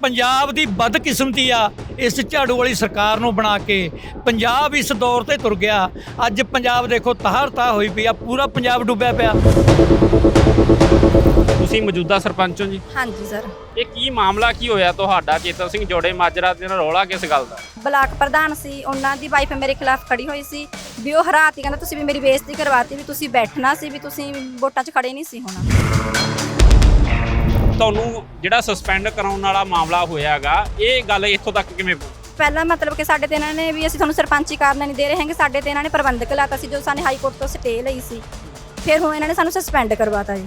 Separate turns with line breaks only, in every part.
ਪੰਜਾਬ ਦੀ ਬਦਕਿਸਮਤੀ ਆ ਇਸ ਝਾੜੂ ਵਾਲੀ ਸਰਕਾਰ ਨੂੰ ਬਣਾ ਕੇ ਪੰਜਾਬ ਇਸ ਦੌਰ ਤੇ ਤੁਰ ਗਿਆ। ਅੱਜ ਪੰਜਾਬ ਦੇਖੋ ਤਹਰ ਤਾ ਹੋਈ ਪਈ ਆ ਪੂਰਾ ਪੰਜਾਬ ਡੁੱਬਿਆ ਪਿਆ।
ਤੁਸੀਂ ਮੌਜੂਦਾ ਸਰਪੰਚ ਹੋ ਜੀ?
ਹਾਂਜੀ ਸਰ।
ਇਹ ਕੀ ਮਾਮਲਾ ਕੀ ਹੋਇਆ ਤੁਹਾਡਾ? ਚੇਤਨ ਸਿੰਘ ਜੋੜੇ ਮਾਜਰਾ ਦੇ ਨਾਲ ਰੌਲਾ ਕਿਸ ਗੱਲ ਦਾ?
ਬਲਾਕ ਪ੍ਰਧਾਨ ਸੀ ਉਹਨਾਂ ਦੀ ਵਾਈਫ ਮੇਰੇ ਖਿਲਾਫ ਖੜੀ ਹੋਈ ਸੀ। ਵੀ ਉਹ ਹਰਾਤੀ ਕਹਿੰਦਾ ਤੁਸੀਂ ਵੀ ਮੇਰੀ ਬੇਇੱਜ਼ਤੀ ਕਰਵਾਤੀ ਵੀ ਤੁਸੀਂ ਬੈਠਣਾ ਸੀ ਵੀ ਤੁਸੀਂ ਵੋਟਾਂ 'ਚ ਖੜੇ ਨਹੀਂ ਸੀ ਹੋਣਾ।
ਤੁਹਾਨੂੰ ਜਿਹੜਾ ਸਸਪੈਂਡ ਕਰਾਉਣ ਵਾਲਾ ਮਾਮਲਾ ਹੋਇਆਗਾ ਇਹ ਗੱਲ ਇੱਥੋਂ ਤੱਕ ਕਿਵੇਂ ਪਹੁੰਚੀ?
ਪਹਿਲਾਂ ਮਤਲਬ ਕਿ ਸਾਡੇ ਤੇ ਇਹਨਾਂ ਨੇ ਵੀ ਅਸੀਂ ਤੁਹਾਨੂੰ ਸਰਪੰਚੀ ਕਾਰਨ ਨਹੀਂ ਦੇ ਰਹੇ ਹੈਗੇ ਸਾਡੇ ਤੇ ਇਹਨਾਂ ਨੇ ਪ੍ਰਬੰਧਕ ਲਾਤਾ ਸੀ ਜੋ ਸਾਨੇ ਹਾਈ ਕੋਰਟ ਤੋਂ ਸਟੇ ਲਈ ਸੀ। ਫਿਰ ਹੁਣ ਇਹਨਾਂ ਨੇ ਸਾਨੂੰ ਸਸਪੈਂਡ ਕਰਵਾਤਾ ਜੀ।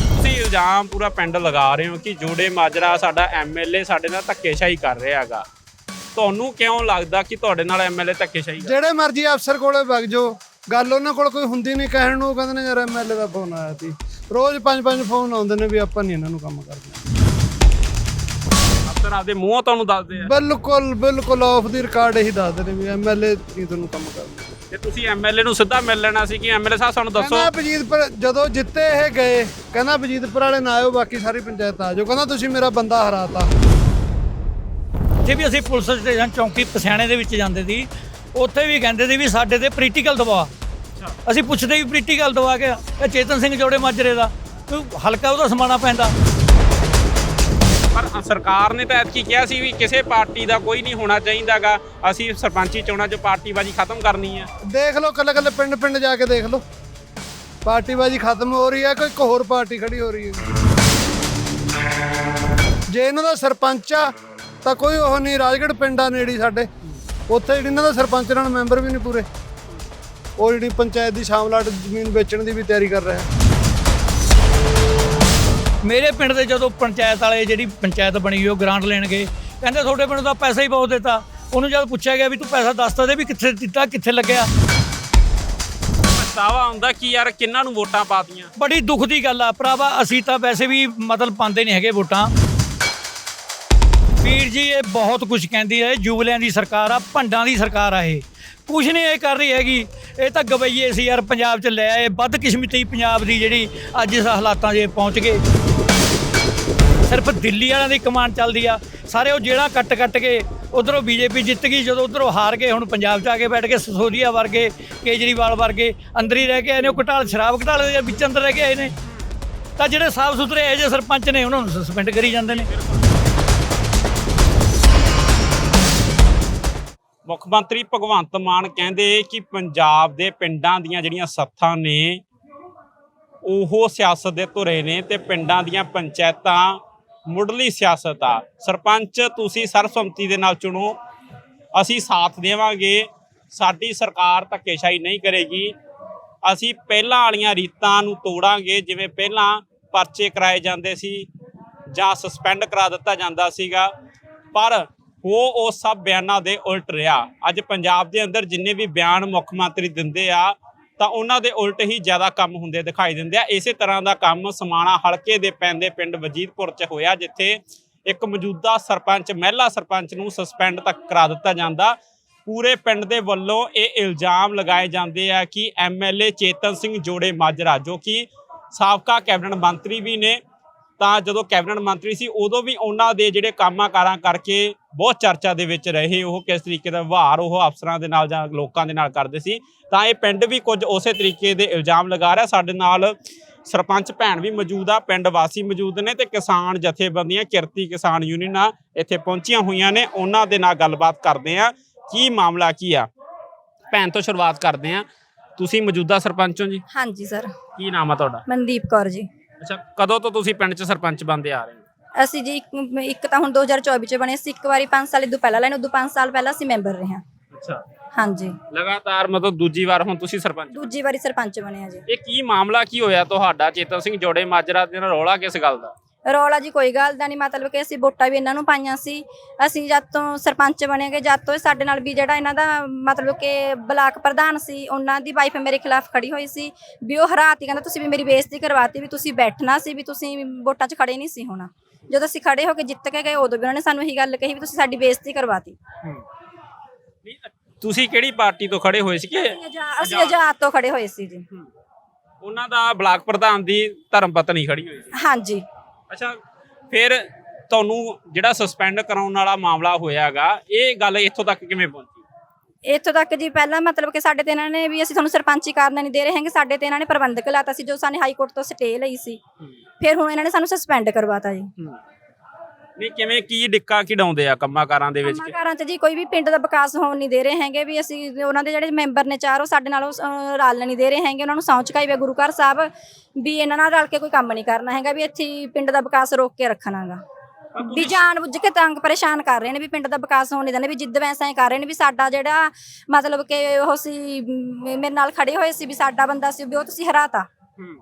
ਤੁਸੀਂ ਇਲਜ਼ਾਮ ਪੂਰਾ ਪਿੰਡ ਲਗਾ ਰਹੇ ਹੋ ਕਿ ਜੋੜੇ ਮਾਜਰਾ ਸਾਡਾ ਐਮਐਲਏ ਸਾਡੇ ਨਾਲ ਧੱਕੇਸ਼ਾਹੀ ਕਰ ਰਿਹਾ ਹੈਗਾ। ਤੁਹਾਨੂੰ ਕਿਉਂ ਲੱਗਦਾ ਕਿ ਤੁਹਾਡੇ ਨਾਲ ਐਮਐਲਏ ਧੱਕੇਸ਼ਾਹੀ ਕਰ
ਜਿਹੜੇ ਮਰਜ਼ੀ ਅਫਸਰ ਕੋਲੇ ਵਗ ਜਾਓ। ਗੱਲ ਉਹਨਾਂ ਕੋਲ ਕੋਈ ਹੁੰਦੀ ਨਹੀਂ ਕਹਿਣ ਨੂੰ ਉਹ ਕਹਿੰਦੇ ਨੇ ਯਾਰ ਐਮਐਲਏ ਦਾ ਫੋਨ ਆਇਆ ਸੀ। ਰੋਜ਼ ਪੰਜ ਪੰਜ ਫੋਨ ਆਉਂਦੇ ਨੇ ਵੀ ਆਪਾਂ ਨਹੀਂ ਇਹਨਾਂ ਨੂੰ ਕੰਮ ਕਰਦੇ।
ਅਫਸਰ ਆਪਦੇ ਮੂੰਹੋਂ ਤੁਹਾਨੂੰ ਦੱਸਦੇ ਆ।
ਬਿਲਕੁਲ ਬਿਲਕੁਲ ਆਫ ਦੀ ਰਿਕਾਰਡ ਇਹੀ ਦੱਸਦੇ ਨੇ ਵੀ ਐਮਐਲਏ ਨਹੀਂ ਤੁਹਾਨੂੰ ਕੰਮ ਕਰਦੇ।
ਤੇ ਤੁਸੀਂ ਐਮਐਲਏ ਨੂੰ ਸਿੱਧਾ ਮਿਲ ਲੈਣਾ ਸੀ ਕਿ ਐਮਐਲਏ ਸਾਹਿਬ ਸਾਨੂੰ ਦੱਸੋ?
ਕਹਿੰਦਾ ਬਜੀਤਪੁਰ ਜਦੋਂ ਜਿੱਤੇ ਇਹ ਗਏ ਕਹਿੰਦਾ ਬਜੀਤਪੁਰ ਵਾਲੇ ਨਾ ਆਇਓ ਬਾਕੀ ਸਾਰੀ ਪੰਚਾਇਤ ਆ ਜਾਓ। ਕਹਿੰਦਾ ਤੁਸੀਂ ਮੇਰਾ ਬੰਦਾ ਹਰਾਤਾ।
ਜੇ ਵੀ ਅਸੀਂ ਪੁਲਿਸ ਸਟੇਸ਼ਨ ਚੌਂਕੀ ਪਸਿਆਣੇ ਦੇ ਵਿੱਚ ਜਾਂਦੇ ਸੀ ਉੱਥੇ ਵੀ ਕਹਿੰਦੇ ਸੀ ਵੀ ਸਾਡੇ ਤੇ ਪ੍ਰੀਟੀਕਲ ਦਵਾ ਅਸੀਂ ਪੁੱਛਦੇ ਵੀ ਪ੍ਰੀਟੀਕਲ ਦਵਾ ਕੇ ਇਹ ਚੇਤਨ ਸਿੰਘ ਜੋੜੇ ਮਾਜਰੇ ਦਾ ਕੋਈ ਹਲਕਾ ਉਹਦਾ ਸਮਾਣਾ ਪੈਂਦਾ।
ਪਰ ਸਰਕਾਰ ਨੇ ਤਾਂ ਐਤਕੀ ਕਿਹਾ ਸੀ ਵੀ ਕਿਸੇ ਪਾਰਟੀ ਦਾ ਕੋਈ ਨਹੀਂ ਹੋਣਾ ਚਾਹੀਦਾਗਾ ਅਸੀਂ ਸਰਪੰਚੀ ਚੋਣਾਂ 'ਚ ਪਾਰਟੀਬਾਜ਼ੀ ਖਤਮ ਕਰਨੀ ਹੈ
ਦੇਖ ਲਓ ਕੱਲੇ ਕੱਲੇ ਪਿੰਡ ਪਿੰਡ ਜਾ ਕੇ ਦੇਖ ਲਓ। ਪਾਰਟੀਬਾਜ਼ੀ ਖਤਮ ਹੋ ਰਹੀ ਹੈ ਕੋਈ ਇੱਕ ਹੋਰ ਪਾਰਟੀ ਖੜੀ ਹੋ ਰਹੀ ਹੈ। ਜੇ ਇਹਨਾਂ ਦਾ ਸਰਪੰਚ ਆ ਤਾਂ ਕੋਈ ਉਹ ਨਹੀਂ ਰਾਜਗੜ੍ਹ ਪਿੰਡਾਂ ਨੇੜੀ ਸਾਡੇ। ਉੱਥੇ ਜਿਹੜੀ ਇਹਨਾਂ ਦਾ ਸਰਪੰਚ ਨਾਲ ਮੈਂਬਰ ਵੀ ਨਹੀਂ ਪੂਰੇ। ਉਹ ਜਿਹੜੀ ਪੰਚਾਇਤ ਦੀ ਸ਼ਾਮਲਾਟ ਜ਼ਮੀਨ ਵੇਚਣ ਦੀ ਵੀ ਤਿਆਰੀ ਕਰ ਰਿਹਾ
ਮੇਰੇ ਪਿੰਡ ਦੇ ਜਦੋਂ ਪੰਚਾਇਤ ਵਾਲੇ ਜਿਹੜੀ ਪੰਚਾਇਤ ਬਣੀ ਉਹ ਗ੍ਰਾਂਟ ਲੈਣ ਗਏ। ਕਹਿੰਦੇ ਤੁਹਾਡੇ ਪਿੰਡ ਦਾ ਪੈਸਾ ਹੀ ਬਹੁਤ ਦਿੱਤਾ। ਉਹਨੂੰ ਜਦ ਪੁੱਛਿਆ ਗਿਆ ਵੀ ਤੂੰ ਪੈਸਾ ਦੱਸ ਤਾਂ ਦੇ ਵੀ ਕਿੱਥੇ ਦਿੱਤਾ ਕਿੱਥੇ ਲੱਗਿਆ।
ਪਛਤਾਵਾ ਹੁੰਦਾ ਕਿ ਯਾਰ ਕਿੰਨਾਂ ਨੂੰ ਵੋਟਾਂ ਪਾਤੀਆਂ
ਬੜੀ ਦੁੱਖ ਦੀ ਗੱਲ ਆ। ਭਰਾਵਾ ਅਸੀਂ ਤਾਂ ਵੈਸੇ ਵੀ ਮਤਲਬ ਪਾਉਂਦੇ ਨਹੀਂ ਹੈਗੇ ਵੋਟਾਂ। ਵੀਰ ਜੀ ਇਹ ਬਹੁਤ ਕੁਝ ਕਹਿੰਦੀ ਹੈ। ਜੁਬਲਿਆਂ ਦੀ ਸਰਕਾਰ ਆ ਭੰਡਾਂ ਦੀ ਸਰਕਾਰ ਆ ਇਹ। ਕੁਝ ਨਹੀਂ ਇਹ ਕਰ ਰਹੀ ਹੈਗੀ। ਇਹ ਤਾਂ ਗਵਈਏ ਸੀ ਯਾਰ, ਪੰਜਾਬ 'ਚ ਲੈ ਆਏ। ਬਦਕਿਸਮਤੀ ਪੰਜਾਬ ਦੀ ਜਿਹੜੀ ਅੱਜ ਇਸ ਹਾਲਾਤਾਂ 'ਚ ਪਹੁੰਚ ਗਏ। ਸਿਰਫ ਦਿੱਲੀ ਵਾਲਿਆਂ ਦੀ ਕਮਾਂਡ ਚੱਲਦੀ ਆ। ਸਾਰੇ ਉਹ ਜਿਹੜਾ ਕੱਟ ਕੱਟ ਕੇ ਉਧਰੋਂ ਬੀਜੇਪੀ ਜਿੱਤ ਗਈ, ਜਦੋਂ ਉਧਰੋਂ ਹਾਰ ਗਏ, ਹੁਣ ਪੰਜਾਬ 'ਚ ਆ ਕੇ ਬੈਠ ਕੇ ਸਸੋਦੀਆ ਵਰਗੇ, ਕੇਜਰੀਵਾਲ ਵਰਗੇ, ਅੰਦਰ ਹੀ ਰਹਿ ਕੇ ਆਏ ਨੇ, ਉਹ ਘਟਾਲ, ਸ਼ਰਾਬ ਘਟਾਲੇ ਦੇ ਵਿੱਚ ਅੰਦਰ ਰਹਿ ਕੇ ਆਏ ਨੇ। ਤਾਂ ਜਿਹੜੇ ਸਾਫ਼ ਸੁਥਰੇ ਇਹ ਜਿਹੇ ਸਰਪੰਚ ਨੇ, ਉਹਨਾਂ ਨੂੰ ਸਸਪੈਂਡ ਕਰੀ ਜਾਂਦੇ ਨੇ।
ਮੁੱਖ ਮੰਤਰੀ ਭਗਵੰਤ ਮਾਨ ਕਹਿੰਦੇ ਕਿ ਪੰਜਾਬ ਦੇ ਪਿੰਡਾਂ ਦੀਆਂ ਜਿਹੜੀਆਂ ਸੱਥਾਂ ਨੇ, ਉਹ ਸਿਆਸਤ ਦੇ ਧੁਰੇ ਨੇ ਤੇ ਪਿੰਡਾਂ ਦੀਆਂ ਪੰਚਾਇਤਾਂ ਮੁੱਢਲੀ ਸਿਆਸਤ ਆ। ਸਰਪੰਚ ਤੁਸੀਂ ਸਰਬਸੰਮਤੀ ਦੇ ਨਾਲ ਚੁਣੋ, ਅਸੀਂ ਸਾਥ ਦੇਵਾਂਗੇ। ਸਾਡੀ ਸਰਕਾਰ ਧੱਕੇਸ਼ਾਹੀ ਨਹੀਂ ਕਰੇਗੀ। ਅਸੀਂ ਪਹਿਲਾਂ ਵਾਲੀਆਂ ਰੀਤਾਂ ਨੂੰ ਤੋੜਾਂਗੇ, ਜਿਵੇਂ ਪਹਿਲਾਂ ਪਰਚੇ ਕਰਾਏ ਜਾਂਦੇ ਸੀ ਜਾਂ ਸਸਪੈਂਡ ਕਰਾ ਦਿੱਤਾ ਜਾਂਦਾ ਸੀਗਾ। ਪਰ ਉਹ ਉਹ ਸਭ ਬਿਆਨਾਂ ਦੇ ਉਲਟ ਰਿਹਾ। ਅੱਜ ਪੰਜਾਬ ਦੇ ਅੰਦਰ ਜਿੰਨੇ ਵੀ ਬਿਆਨ ਮੁੱਖ ਮੰਤਰੀ ਦਿੰਦੇ ਆ, ਤਾਂ ਉਹਨਾਂ ਦੇ ਉਲਟ ਹੀ ਜ਼ਿਆਦਾ ਕੰਮ ਹੁੰਦੇ ਦਿਖਾਈ ਦਿੰਦੇ ਆ। ਇਸੇ ਤਰ੍ਹਾਂ ਦਾ ਕੰਮ ਸਮਾਣਾ ਹਲਕੇ ਦੇ ਪੈਂਦੇ ਪਿੰਡ ਵਜੀਦਪੁਰ 'ਚ ਹੋਇਆ, ਜਿੱਥੇ ਇੱਕ ਮੌਜੂਦਾ ਸਰਪੰਚ, ਮਹਿਲਾ ਸਰਪੰਚ ਨੂੰ ਸਸਪੈਂਡ ਤੱਕ ਕਰਾ ਦਿੱਤਾ ਜਾਂਦਾ। ਪੂਰੇ ਪਿੰਡ ਦੇ ਵੱਲੋਂ ਇਹ ਇਲਜ਼ਾਮ ਲਗਾਏ ਜਾਂਦੇ ਆ ਕਿ ਐਮਐਲਏ ਚੇਤਨ ਸਿੰਘ ਜੋੜੇ ਮਾਜਰਾ, ਜੋ ਕਿ ਸਾਬਕਾ ਕੈਬਨਿਟ ਮੰਤਰੀ ਵੀ ਨੇ ਤਾਂ ਜਦੋਂ ਕੈਬਨਿਟ ਮੰਤਰੀ ਸੀ ਉਦੋਂ ਵੀ ਉਹਨਾਂ ਦੇ ਜਿਹੜੇ ਕੰਮਾਂ ਕਾਰਾਂ ਕਰਕੇ ਬਹੁਤ ਚਰਚਾ ਦੇ ਵਿੱਚ ਰਹੇ ਉਹ ਕਿਸ ਤਰੀਕੇ ਦਾ ਵਿਵਹਾਰ ਉਹ ਅਫਸਰਾਂ ਦੇ ਨਾਲ ਜਾਂ ਲੋਕਾਂ ਦੇ ਨਾਲ ਕਰਦੇ ਸੀ। ਤਾਂ ਇਹ ਪਿੰਡ ਵੀ ਕੁਝ ਉਸੇ ਤਰੀਕੇ ਦੇ ਇਲਜ਼ਾਮ ਲਗਾ ਰਿਹਾ। ਸਾਡੇ ਨਾਲ ਸਰਪੰਚ ਭੈਣ ਵੀ ਮੌਜੂਦ ਆ ਪਿੰਡ ਵਾਸੀ ਮੌਜੂਦ ਨੇ ਤੇ ਕਿਸਾਨ ਜਥੇਬੰਦੀਆਂ ਕਿਰਤੀ ਕਿਸਾਨ ਯੂਨੀਅਨਾਂ ਇੱਥੇ ਪਹੁੰਚੀਆਂ ਹੋਈਆਂ ਨੇ। ਉਹਨਾਂ ਦੇ ਨਾਲ ਗੱਲਬਾਤ ਕਰਦੇ ਆ ਕੀ ਮਾਮਲਾ ਕੀ ਆ? ਭੈਣ ਤੋਂ ਸ਼ੁਰੂਆਤ ਕਰਦੇ ਆ ਤੁਸੀਂ ਮੌਜੂਦਾ ਸਰਪੰਚ ਹੋ ਜੀ?
ਹਾਂਜੀ ਸਰ।
ਕੀ ਨਾਮ ਆ ਤੁਹਾਡਾ?
ਮਨਦੀਪ ਕੌਰ ਜੀ।
ਅੱਛਾ ਕਦੋਂ ਤੋਂ ਤੁਸੀਂ ਪਿੰਡ 'ਚ ਸਰਪੰਚ ਬੰਦੇ ਆ ਰਹੇ ਹੋ?
ਅਸੀਂ ਜੀ ਇੱਕ- ਇੱਕ ਤਾਂ ਹੁਣ 2024 ਚ ਬਣੇ ਸੀ ਇੱਕ ਵਾਰੀ 5 ਸਾਲ ਇਦੋਂ ਪਹਿਲਾਂ ਲੈਣ ਉਦੋਂ 5 ਸਾਲ ਪਹਿਲਾਂ ਅਸੀਂ ਮੈਂਬਰ ਰਹੇ ਹਾਂ।
ਅੱਛਾ।
ਹਾਂਜੀ।
ਲਗਾਤਾਰ ਮਤਲਬ ਦੂਜੀ ਵਾਰ ਹੁਣ ਤੁਸੀਂ ਸਰਪੰਚ।
ਦੂਜੀ ਵਾਰੀ ਸਰਪੰਚ ਬਣੇ ਆ ਜੀ।
ਇਹ ਕੀ ਮਾਮਲਾ ਕੀ ਹੋਇਆ ਤੁਹਾਡਾ? ਚੇਤਨ ਸਿੰਘ ਜੋੜੇ ਮਾਜਰਾ ਦੇ ਨਾਲ ਰੌਲਾ ਕਿਸ ਗੱਲ ਦਾ?
ਰੌਲਾ ਜੀ ਕੋਈ ਗੱਲ ਦਾ ਨਹੀਂ ਮਤਲਬ ਕਿ ਅਸੀਂ ਵੋਟਾਂ ਵੀ ਇਹਨਾਂ ਨੂੰ ਪਾਈਆਂ ਸੀ। ਅਸੀਂ ਜਦ ਤੋਂ ਸਰਪੰਚ ਬਣੇਗੇ ਜਦ ਤੋਂ ਇਹ ਸਾਡੇ ਨਾਲ ਵੀ ਜਿਹੜਾ ਇਹਨਾਂ ਦਾ ਮਤਲਬ ਕਿ ਬਲਾਕ ਪ੍ਰਧਾਨ ਸੀ ਉਹਨਾਂ ਦੀ ਵਾਈਫ ਮੇਰੇ ਖਿਲਾਫ ਖੜੀ ਹੋਈ ਸੀ। ਵੀ ਉਹ ਹਰਾਤੀ ਕਹਿੰਦਾ ਤੁਸੀਂ ਵੀ ਮੇਰੀ ਬੇਇੱਜ਼ਤੀ ਕਰਵਾਤੀ ਵੀ ਤੁਸੀਂ ਬੈਠਣਾ ਸੀ ਵੀ ਤੁਸੀਂ ਵੋਟਾਂ 'ਚ ਖੜੇ ਨਹੀਂ ਸੀ ਹੋਣਾ। ਜਦੋਂ ਅਸੀਂ ਖੜੇ ਹੋ ਕੇ ਜਿੱਤ ਕੇ ਗਏ ਉਦੋਂ ਵੀ ਉਹਨਾਂ ਨੇ ਸਾਨੂੰ ਇਹੀ ਗੱਲ ਕਹੀ ਵੀ ਤੁਸੀਂ ਸਾਡੀ ਬੇਇੱਜ਼ਤੀ ਕਰਵਾਤੀ।
ਨਹੀਂ, ਤੁਸੀਂ ਕਿਹੜੀ ਪਾਰਟੀ ਤੋਂ ਖੜੇ ਹੋਏ ਸੀ ਕਿ
ਅਸੀਂ ਆਜ਼ਾਦ ਤੋਂ ਖੜੇ ਹੋਏ ਸੀ ਜੀ।
ਉਹਨਾਂ ਦਾ ਬਲਾਕ ਪ੍ਰਧਾਨ ਦੀ ਧਰਮ ਪਤਨੀ ਖੜੀ ਹੋਈ ਸੀ।
ਹਾਂਜੀ।
ਅੱਛਾ ਫਿਰ ਤੁਹਾਨੂੰ ਜਿਹੜਾ ਸਸਪੈਂਡ ਕਰਾਉਣ ਵਾਲਾ ਮਾਮਲਾ ਹੋਇਆਗਾ ਇਹ ਗੱਲ ਇੱਥੋਂ ਤੱਕ ਕਿਵੇਂ ਪਹੁੰਚੀ?
ਇੱਥੋਂ ਤੱਕ ਜੀ ਪਹਿਲਾਂ ਮਤਲਬ ਕਿ ਸਾਡੇ ਤੇ ਇਹਨਾਂ ਨੇ ਵੀ ਅਸੀਂ ਤੁਹਾਨੂੰ ਸਰਪੰਚੀ ਕਾਰਨ ਨਹੀਂ ਦੇ ਰਹੇ ਹੈਗੇ ਸਾਡੇ ਤੇ ਇਹਨਾਂ ਨੇ ਪ੍ਰਬੰਧਕ ਲਾਤਾ ਸੀ ਜੋ ਸਾਨੇ ਹਾਈ ਕੋਰਟ ਤੋਂ ਸਟੇ ਲਈ ਸੀ। ਫਿਰ ਹੁਣ ਇਹਨਾਂ ਨੇ ਸਾਨੂੰ ਸਸਪੈਂਡ ਕਰਵਾਤਾ ਜੀ।
ਨਹੀਂ ਕਿਵੇਂ ਕੀ ਡਿੱਕਾ ਖਿਡਾਉਂਦੇ ਆ ਕੰਮਾਂ ਦੇ ਵਿੱਚ?
ਕੰਮਾਂ ਕਾਰਾਂ 'ਚ ਜੀ ਕੋਈ ਵੀ ਪਿੰਡ ਦਾ ਵਿਕਾਸ ਹੋਣ ਨਹੀਂ ਦੇ ਰਹੇ ਹੈਗੇ ਵੀ ਅਸੀਂ ਉਹਨਾਂ ਦੇ ਜਿਹੜੇ ਮੈਂਬਰ ਨੇ ਚਾਰ ਉਹ ਸਾਡੇ ਨਾਲ ਉਹ, ਅਹ, ਰਲ ਨਹੀਂ ਦੇ ਰਹੇ ਹੈਗੇ। ਉਹਨਾਂ ਨੂੰ ਸਹੁੰ ਚੁਕਾਈ ਵੇ ਗੁਰੂ ਘਰ ਸਾਹਿਬ ਵੀ ਇਹਨਾਂ ਨਾਲ ਰਲ ਕੇ ਕੋਈ ਕੰਮ ਨਹੀਂ ਕਰਨਾ ਹੈਗਾ ਵੀ ਇੱਥੇ ਹੀ ਪਿੰਡ ਦਾ ਵਿਕਾਸ ਰੋਕ ਕੇ ਰੱਖਣਾਗਾ ਵੀ ਜਾਣ ਬੁੱਝ ਕੇ ਤੰਗ ਪਰੇਸ਼ਾਨ ਕਰ ਰਹੇ ਨੇ ਵੀ ਪਿੰਡ ਦਾ ਵਿਕਾਸ ਹੋਣ ਨਹੀਂ ਦਿੰਦੇ ਵੀ ਜਿੱਦ ਵੈਸਾ ਹੀ ਕਰ ਰਹੇ ਨੇ ਵੀ ਸਾਡਾ ਜਿਹੜਾ ਮਤਲਬ ਕਿ ਉਹ ਸੀ ਮ- ਮੇਰੇ ਨਾਲ ਖੜੇ ਹੋਏ ਸੀ ਵੀ ਸਾਡਾ ਬੰਦਾ ਸੀ ਵੀ ਉਹ ਤੁਸੀਂ ਹਰਾਤਾ।
ਹੂੰ।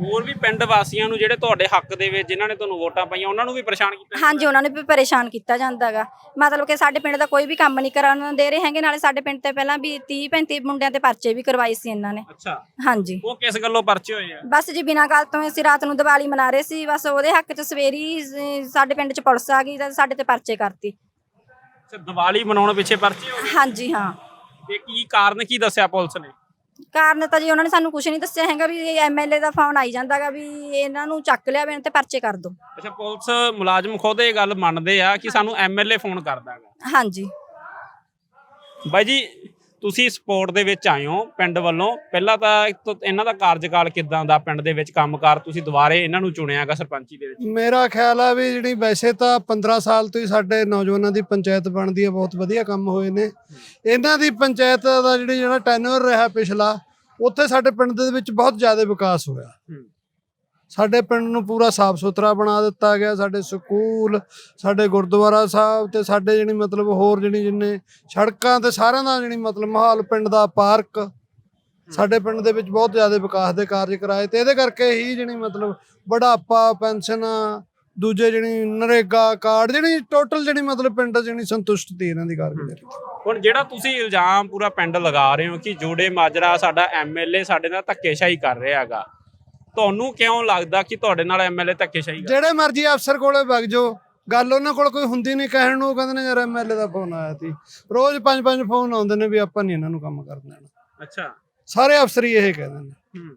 ਹੋਰ ਵੀ ਪਿੰਡ ਵਾਸੀਆਂ ਨੂੰ ਜਿਹੜੇ ਤੁਹਾਡੇ ਹੱਕ ਦੇ ਵਿੱਚ ਜਿਨ੍ਹਾਂ ਨੇ ਤੁਹਾਨੂੰ ਵੋਟਾਂ ਪਾਈਆਂ ਉਹਨਾਂ ਨੂੰ ਵੀ ਪਰੇਸ਼ਾਨ ਕੀਤਾ
ਹਾਂਜੀ ਉਹਨਾਂ ਨੇ ਵੀ ਪਰੇਸ਼ਾਨ ਕੀਤਾ ਜਾਂਦਾਗਾ ਮਤਲਬ ਕਿ ਸਾਡੇ ਪਿੰਡ ਦਾ ਕੋਈ ਵੀ ਕੰਮ ਨਹੀਂ ਕਰਨ ਦੇ ਰਹੇ ਹੈਗੇ ਨਾਲੇ ਸਾਡੇ ਪਿੰਡ ਤੇ ਪਹਿਲਾਂ ਵੀ 30 35 ਮੁੰਡਿਆਂ ਤੇ ਪਰਚੇ ਵੀ ਕਰਵਾਏ ਸੀ ਇਹਨਾਂ ਨੇ।
ਅੱਛਾ।
ਹਾਂਜੀ।
ਉਹ ਕਿਸ ਗੱਲੋਂ ਪਰਚੇ ਹੋਏ ਆ?
ਬਸ ਜੀ ਬਿਨਾਂ ਗੱਲ ਤੋਂ ਅਸੀਂ ਰਾਤ ਨੂੰ ਦੀਵਾਲੀ ਮਨਾ ਰਹੇ ਸੀ ਬਸ ਉਹਦੇ ਹੱਕ 'ਚ ਸਵੇਰੀ ਸਾਡੇ ਪਿੰਡ 'ਚ ਪੁਲਿਸ ਆ ਗਈ ਤੇ ਸਾਡੇ ਤੇ ਪਰਚੇ ਕਰਤੀ।
ਅੱਛਾ ਦੀਵਾਲੀ ਮਨਾਉਣ ਪਿੱਛੇ ਪਰਚੇ ਹੋਏ?
ਹਾਂਜੀ ਹਾਂ।
ਤੇ ਕੀ ਕਾਰਨ ਕੀ ਦੱਸਿਆ ਪੁਲਿਸ ਨੇ?
ਕਾਰਨ ਤਾਂ ਜੀ ਉਹਨਾਂ ਨੇ ਸਾਨੂੰ ਕੁਝ ਨਹੀਂ ਦੱਸਿਆ ਹੈਗਾ ਵੀ ਐਮਐਲਏ ਦਾ ਫੋਨ ਆਈ ਜਾਂਦਾਗਾ ਵੀ ਇਹਨਾਂ ਨੂੰ ਚੱਕ ਲਿਆ ਵੀ ਤੇ ਪਰਚੇ ਕਰ ਦੋ।
ਅੱਛਾ ਪੁਲਿਸ ਮੁਲਾਜ਼ਮ ਖੁਦ ਇਹ ਗੱਲ ਮੰਨਦੇ ਆ ਕਿ ਸਾਨੂੰ ਐਮਐਲਏ ਫੋਨ ਕਰਦਾ ਹੈਗਾ
ਹਾਂਜੀ।
ਬਾਈ ਜੀ ਤੁਸੀਂ ਸਪੋਰਟ ਦੇ ਵਿੱਚ ਆਏ ਹੋ ਪਿੰਡ ਵੱਲੋਂ। ਪਹਿਲਾਂ ਤਾਂ ਇਹਨਾਂ ਦਾ ਕਾਰਜਕਾਲ ਕਿਦਾਂ ਦਾ ਪਿੰਡ ਦੇ ਵਿੱਚ ਕੰਮਕਾਰ ਤੁਸੀਂ ਦੁਬਾਰੇ ਇਹਨਾਂ ਨੂੰ ਚੁਣਿਆਗਾ ਸਰਪੰਚੀ ਦੇ ਵਿੱਚ?
ਮੇਰਾ ਖਿਆਲ ਆ ਵੀ ਜਿਹੜੀ ਵੈਸੇ ਤਾਂ 15 ਸਾਲ ਤੋਂ ਹੀ ਸਾਡੇ ਨੌਜਵਾਨਾਂ ਦੀ ਪੰਚਾਇਤ ਬਣਦੀ ਹੈ ਬਹੁਤ ਵਧੀਆ ਕੰਮ ਹੋਏ ਨੇ। ਇਹਨਾਂ ਦੀ ਪੰਚਾਇਤ ਦਾ ਜਿਹੜੀ ਜਿਹੜਾ ਟੈਨਰ ਰਿਹਾ ਪਿਛਲਾ ਉੱਥੇ ਸਾਡੇ ਪਿੰਡ ਦੇ ਵਿੱਚ ਬਹੁਤ ਜ਼ਿਆਦਾ ਵਿਕਾਸ ਹੋਇਆ। ਸਾਡੇ ਪਿੰਡ ਨੂੰ ਪੂਰਾ ਸਾਫ਼ ਸੁਥਰਾ ਬਣਾ ਦਿੱਤਾ ਗਿਆ ਸਾਡੇ ਸਕੂਲ ਸਾਡੇ ਗੁਰਦੁਆਰਾ ਸਾਹਿਬ ਤੇ ਸਾਡੇ ਜਿਹੜੀ ਮਤਲਬ ਹੋਰ ਜਿਹੜੀ ਜਿੰਨੇ ਸੜਕਾਂ ਤੇ ਸਾਰਿਆਂ ਦਾ ਜਿਹੜੀ ਮਤਲਬ ਮਾਹੌਲ ਪਿੰਡ ਦਾ ਪਾਰਕ ਸਾਡੇ ਪਿੰਡ ਦੇ ਵਿੱਚ ਬਹੁਤ ਜ਼ਿਆਦਾ ਵਿਕਾਸ ਦੇ ਕਾਰਜ ਕਰਾਏ ਤੇ ਇਹਦੇ ਕਰਕੇ ਹੀ ਜਿਹੜੀ ਮਤਲਬ ਬੁਢਾਪਾ ਪੈਨਸ਼ਨ ਦੂਜੇ ਜਿਹੜੀ ਨਰੇਗਾ ਕਾਰਡ ਜਿਹੜੀ ਟੋਟਲ ਜਿਹੜੀ ਮਤਲਬ ਪਿੰਡ ਜਿਹੜੀ ਸੰਤੁਸ਼ਟ ਤੀ ਇਹਨਾਂ ਦੀ ਕਾਰਗੁਜ਼ਾਰੀ
ਹੁਣ ਜਿਹੜਾ ਤੁਸੀਂ ਇਲਜ਼ਾਮ ਪੂਰਾ ਪਿੰਡ ਲਗਾ ਰਹੇ ਹੋ ਕਿ ਜੋੜੇ ਮਾਜਰਾ ਸਾਡਾ ਐਮਐਲਏ ਸਾਡੇ ਨਾਲ ਧੱਕੇਸ਼ਾਹੀ ਕਰ ਰਿਹਾ ਹੈਗਾ ਤੁਹਾਨੂੰ ਕਿਉਂ ਲੱਗਦਾ ਕਿ ਤੁਹਾਡੇ ਨਾਲ ਐਮਐਲਏ ਧੱਕੇਸ਼ਾਹੀ ਕਰ
ਜਿਹੜੇ ਮਰਜ਼ੀ ਅਫਸਰ ਕੋਲੇ ਵਗ ਜਾਓ। ਗੱਲ ਉਹਨਾਂ ਕੋਲ ਕੋਈ ਹੁੰਦੀ ਨਹੀਂ ਕਹਿਣ ਨੂੰ ਕਹਿੰਦੇ ਨੇ ਯਾਰ ਐਮਐਲਏ ਦਾ ਫੋਨ ਆਇਆ ਸੀ। ਰੋਜ਼ ਪੰਜ ਪੰਜ ਫੋਨ ਆਉਂਦੇ ਨੇ ਵੀ ਆਪਾਂ ਨਹੀਂ ਇਹਨਾਂ ਨੂੰ ਕੰਮ ਕਰਨ ਦੇਣਾ।
ਅੱਛਾ।
ਸਾਰੇ ਅਫਸਰ ਹੀ ਇਹ ਕਹਿੰਦੇ ਨੇ।
ਹੂੰ।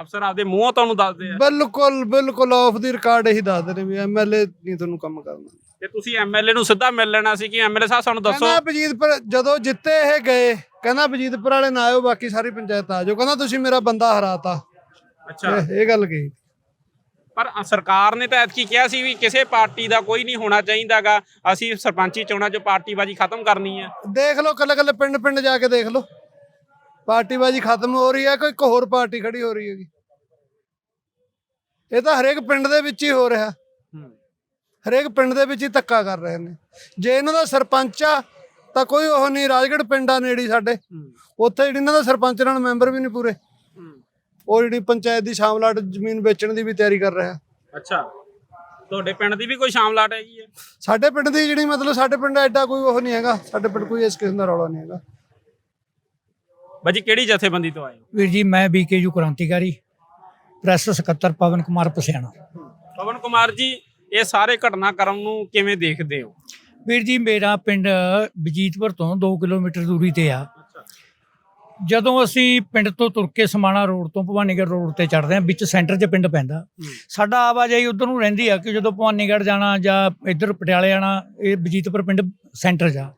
ਅਫਸਰ ਆਪਦੇ ਮੂੰਹੋਂ ਤੁਹਾਨੂੰ ਦੱਸਦੇ ਆ।
ਬਿਲਕੁਲ ਬਿਲਕੁਲ ਆਫ ਦੀ ਰਿਕਾਰਡ ਇਹੀ ਦੱਸਦੇ ਨੇ ਵੀ ਐਮਐਲਏ ਨਹੀਂ ਤੁਹਾਨੂੰ ਕੰਮ ਕਰਨਾ।
ਤੇ ਤੁਸੀਂ ਐਮਐਲਏ ਨੂੰ ਸਿੱਧਾ ਮਿਲ ਲੈਣਾ ਸੀ ਕਿ ਐਮਐਲਏ ਸਾਹਿਬ ਸਾਨੂੰ ਦੱਸੋ?
ਕਹਿੰਦਾ ਬਜੀਤਪੁਰ ਜਦੋਂ ਜਿੱਤੇ ਇਹ ਗਏ ਕਹਿੰਦਾ ਬਜੀਤਪੁਰ ਵਾਲੇ ਨਾ ਆਇਓ ਬਾਕੀ ਸਾਰੀ ਪੰਚਾਇਤ ਆ ਜਾਓ। ਕਹਿੰਦਾ ਤੁਸੀਂ ਮੇਰਾ ਬੰਦਾ ਹਰਾਤਾ।
ਅੱਛਾ।
ਇਹ ਇਹ ਗੱਲ ਕਹੀ।
ਪਰ ਸਰਕਾਰ ਨੇ ਤਾਂ ਐਤਕੀ ਕਿਹਾ ਸੀ ਵੀ ਕਿਸੇ ਪਾਰਟੀ ਦਾ ਕੋਈ ਨਹੀਂ ਹੋਣਾ ਚਾਹੀਦਾਗਾ। ਅਸੀਂ ਸਰਪੰਚੀ ਚੋਣਾਂ 'ਚ ਪਾਰਟੀਬਾਜ਼ੀ ਖਤਮ ਕਰਨੀ ਹੈ
ਦੇਖ ਲਓ ਕੱਲੇ ਕੱਲੇ ਪਿੰਡ ਪਿੰਡ ਜਾ ਕੇ ਦੇਖ ਲਓ। ਪਾਰਟੀਬਾਜੀ ਖਤਮ ਹੋ ਰਹੀ ਹੈ ਕੋਈ ਇੱਕ ਹੋਰ ਪਾਰਟੀ ਖੜੀ ਹੋ ਰਹੀ ਹੈਗੀ। ਇਹ ਤਾਂ ਹਰੇਕ ਪਿੰਡ ਦੇ ਵਿੱਚ ਹੀ ਹੋ ਰਿਹਾ। ਹਰੇਕ ਪਿੰਡ ਦੇ ਵਿੱਚ ਹੀ ਧੱਕਾ ਕਰ ਰਹੇ ਨੇ। ਜੇ ਇਹਨਾਂ ਦਾ ਸਰਪੰਚ ਆ ਤਾਂ ਕੋਈ ਉਹ ਨਹੀਂ ਰਾਜਗੜ੍ਹ ਪਿੰਡਾ ਨੇੜੀ ਸਾਡੇ। ਉੱਥੇ ਜਿਹੜੀ ਇਹਨਾਂ ਦਾ ਸਰਪੰਚ ਨਾਲ ਮੈਂਬਰ ਵੀ ਨਹੀਂ ਪੂਰੇ। ਉਹ ਜਿਹੜੀ ਪੰਚਾਇਤ ਦੀ ਸ਼ਾਮਲਾਟ ਜ਼ਮੀਨ ਵੇਚਣ ਦੀ ਵੀ ਤਿਆਰੀ ਕਰ ਰਿਹਾ।
ਅੱਛਾ। ਤੁਹਾਡੇ ਪਿੰਡ ਦੀ ਵੀ ਕੋਈ ਸ਼ਾਮਲਾਟ ਹੈਗੀ ਹੈ?
ਸਾਡੇ ਪਿੰਡ ਦੀ ਜਿਹੜੀ ਮਤਲਬ ਸਾਡੇ ਪਿੰਡ ਐਡਾ ਕੋਈ ਉਹ ਨਹੀਂ ਹੈਗਾ। ਸਾਡੇ ਪਿੰਡ ਕੋਈ ਇਸ ਕਿਸਮ ਦਾ ਰੌਲਾ ਨਹੀਂ ਹੈਗਾ।
ਬਾਜੀ ਕਿਹੜੀ ਜਥੇਬੰਦੀ ਤੋਂ ਆਏ ਹੋ?
ਵੀਰ ਜੀ ਮੈਂ ਬੀਕੇਯੂ ਕ੍ਰਾਂਤੀਕਾਰੀ ਪ੍ਰੈਸ ਸਕੱਤਰ ਪਵਨ ਕੁਮਾਰ ਪਸਿਆਣਾ।
ਪਵਨ ਕੁਮਾਰ ਜੀ ਇਹ ਸਾਰੇ ਘਟਨਾਕ੍ਰਮ ਨੂੰ ਕਿਵੇਂ ਦੇਖਦੇ ਹੋ?
ਵੀਰ ਜੀ ਮੇਰਾ ਪਿੰਡ ਬਜੀਤਪੁਰ ਤੋਂ 2 ਕਿਲੋਮੀਟਰ ਦੂਰੀ ਤੇ ਆ। ਜਦੋਂ ਅਸੀਂ ਪਿੰਡ ਤੋਂ ਤੁਰ ਕੇ ਸਮਾਣਾ ਰੋਡ ਤੋਂ ਭਵਾਨੀਗੜ੍ਹ ਰੋਡ ਤੇ ਚੜਦੇ ਆ ਵਿੱਚ ਸੈਂਟਰ 'ਚ ਪਿੰਡ ਪੈਂਦਾ। ਸਾਡਾ ਆਵਾਜਾਈ ਉਧਰ ਨੂੰ ਰਹਿੰਦੀ ਆ ਕਿ ਜਦੋਂ ਭਵਾਨੀਗੜ੍ਹ ਜਾਣਾ ਜਾਂ ਇੱਧਰ ਪਟਿਆਲੇ ਆਣਾ ਇਹ ਬਜੀਤਪੁਰ ਪਿੰਡ ਸੈਂਟਰ ਜਾ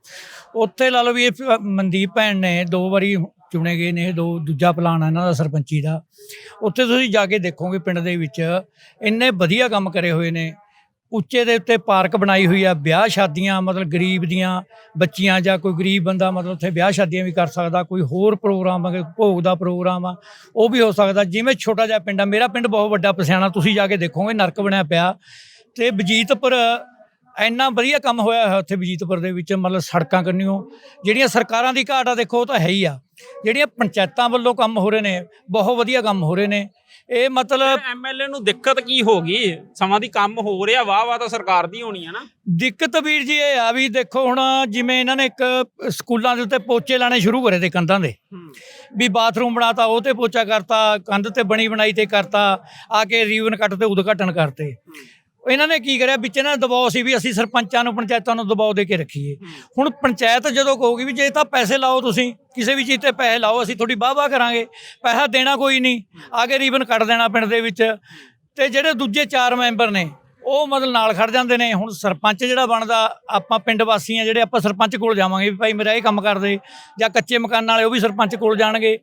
ਉੱਥੇ ਲਾ ਲਓ ਵੀ ਇਹ ਮਨਦੀਪ ਭੈਣ ਨੇ ਦੋ ਵਾਰੀ ਚੁਣੇ ਗਏ ਨੇ ਇਹ ਦੋ ਦੂਜਾ ਪਲਾਨ ਆ ਇਹਨਾਂ ਦਾ ਸਰਪੰਚੀ ਦਾ। ਉੱਥੇ ਤੁਸੀਂ ਜਾ ਕੇ ਦੇਖੋਗੇ ਪਿੰਡ ਦੇ ਵਿੱਚ ਇੰਨੇ ਵਧੀਆ ਕੰਮ ਕਰੇ ਹੋਏ ਨੇ। ਉੱਚੇ ਦੇ ਉੱਤੇ ਪਾਰਕ ਬਣਾਈ ਹੋਈ ਆ, ਵਿਆਹ ਸ਼ਾਦੀਆਂ, ਮਤਲਬ ਗਰੀਬ ਦੀਆਂ ਬੱਚੀਆਂ ਜਾਂ ਕੋਈ ਗਰੀਬ ਬੰਦਾ ਮਤਲਬ ਉੱਥੇ ਵਿਆਹ ਸ਼ਾਦੀਆਂ ਵੀ ਕਰ ਸਕਦਾ, ਕੋਈ ਹੋਰ ਪ੍ਰੋਗਰਾਮ ਆ ਭੋਗ ਦਾ ਪ੍ਰੋਗਰਾਮ ਆ, ਉਹ ਵੀ ਹੋ ਸਕਦਾ। ਜਿਵੇਂ ਛੋਟਾ ਜਿਹਾ ਪਿੰਡ ਆ, ਮੇਰਾ ਪਿੰਡ ਬਹੁਤ ਵੱਡਾ, ਪਸਿਆਣਾ, ਤੁਸੀਂ ਜਾ ਕੇ ਦੇਖੋਗੇ, ਨਰਕ ਬਣਿਆ ਪਿਆ। ਤੇ ਬਜੀਤਪੁਰ ਇੰਨਾ ਵਧੀਆ ਕੰਮ ਹੋਇਆ ਹੈ ਉੱਥੇ ਬਜੀਤਪੁਰ ਦੇ ਵਿੱਚ ਮਤਲਬ ਸੜਕਾਂ ਕੰਨਿਓ। ਜਿਹੜੀਆਂ ਸਰਕਾਰਾਂ ਦੀ ਘਾਟ ਆ ਦੇਖੋ ਉਹ ਤਾਂ ਹੈ ਹੀ ਆ। ਜਿਹੜੀਆਂ ਪੰਚਾਇਤਾਂ ਵੱਲੋਂ ਕੰਮ ਹੋ ਰਹੇ ਨੇ ਬਹੁਤ ਵਧੀਆ ਕੰਮ ਹੋ ਰਹੇ ਨੇ। ਇਹ ਮਤਲਬ
ਐਮਐਲਏ ਨੂੰ ਦਿੱਕਤ ਕੀ ਹੋ ਗਈ? ਸਮਾਂ ਦੀ ਕੰਮ ਹੋ ਰਿਹਾ ਵਾਹ ਵਾਹ ਤਾਂ ਸਰਕਾਰ ਦੀ ਹੋਣੀ ਹੈ ਨਾ।
ਦਿੱਕਤ ਵੀਰ ਜੀ ਇਹ ਆ ਵੀ ਦੇਖੋ ਹੁਣ ਜਿਵੇਂ ਇਹਨਾਂ ਨੇ ਇੱਕ ਸਕੂਲਾਂ ਦੇ ਉੱਤੇ ਪੋਚੇ ਲਾਣੇ ਸ਼ੁਰੂ ਕਰੇ ਤੇ ਕੰਧਾਂ ਦੇ। ਵੀ ਬਾਥਰੂਮ ਬਣਾਤਾ ਉਹ ਤੇ ਪੋਚਾ ਕਰਤਾ ਕੰਧ ਤੇ ਬਣੀ ਬਣਾਈ ਤੇ ਕਰਤਾ ਆ ਕੇ ਰੀਵਨ ਕੱਟ ਤੇ ਉਦਘਾਟਨ ਕਰਤੇ। ਇਹਨਾਂ ਨੇ ਕੀ ਕਰਿਆ ਵਿੱਚ ਇਹਨਾਂ ਦਬਾਅ ਸੀ ਵੀ ਅਸੀਂ ਸਰਪੰਚਾਂ ਨੂੰ ਪੰਚਾਇਤਾਂ ਨੂੰ ਦਬਾਅ ਦੇ ਕੇ ਰੱਖੀਏ। ਹੁਣ ਪੰਚਾਇਤ ਜਦੋਂ ਕਹੂਗੀ ਵੀ ਜੇ ਤਾਂ ਪੈਸੇ ਲਾਓ ਤੁਸੀਂ ਕਿਸੇ ਵੀ ਚੀਜ਼ ਤੇ ਪੈਸੇ ਲਾਓ ਅਸੀਂ ਤੁਹਾਡੀ ਵਾਹ ਵਾਹ ਕਰਾਂਗੇ। ਪੈਸਾ ਦੇਣਾ ਕੋਈ ਨਹੀਂ। ਆ ਕੇ ਰੀਵਨ ਕੱਟ ਦੇਣਾ ਪਿੰਡ ਦੇ ਵਿੱਚ। ਤੇ ਜਿਹੜੇ ਦੂਜੇ ਚਾਰ ਮੈਂਬਰ ਨੇ ਉਹ ਮਤਲਬ ਨਾਲ ਖੜ ਜਾਂਦੇ ਨੇ। ਹੁਣ ਸਰਪੰਚ ਜਿਹੜਾ ਬਣਦਾ ਆਪਾਂ ਪਿੰਡ ਵਾਸੀ ਆ ਜਿਹੜੇ ਆਪਾਂ ਸਰਪੰਚ ਕੋਲ ਜਾਵਾਂਗੇ ਵੀ ਭਾਈ ਮੇਰਾ ਇਹ ਕੰਮ ਕਰਦੇ ਜਾਂ ਕੱਚੇ ਮਕਾਨ ਵਾਲੇ ਉਹ ਵੀ ਸਰਪੰਚ ਕੋਲ ਜਾਣਗੇ।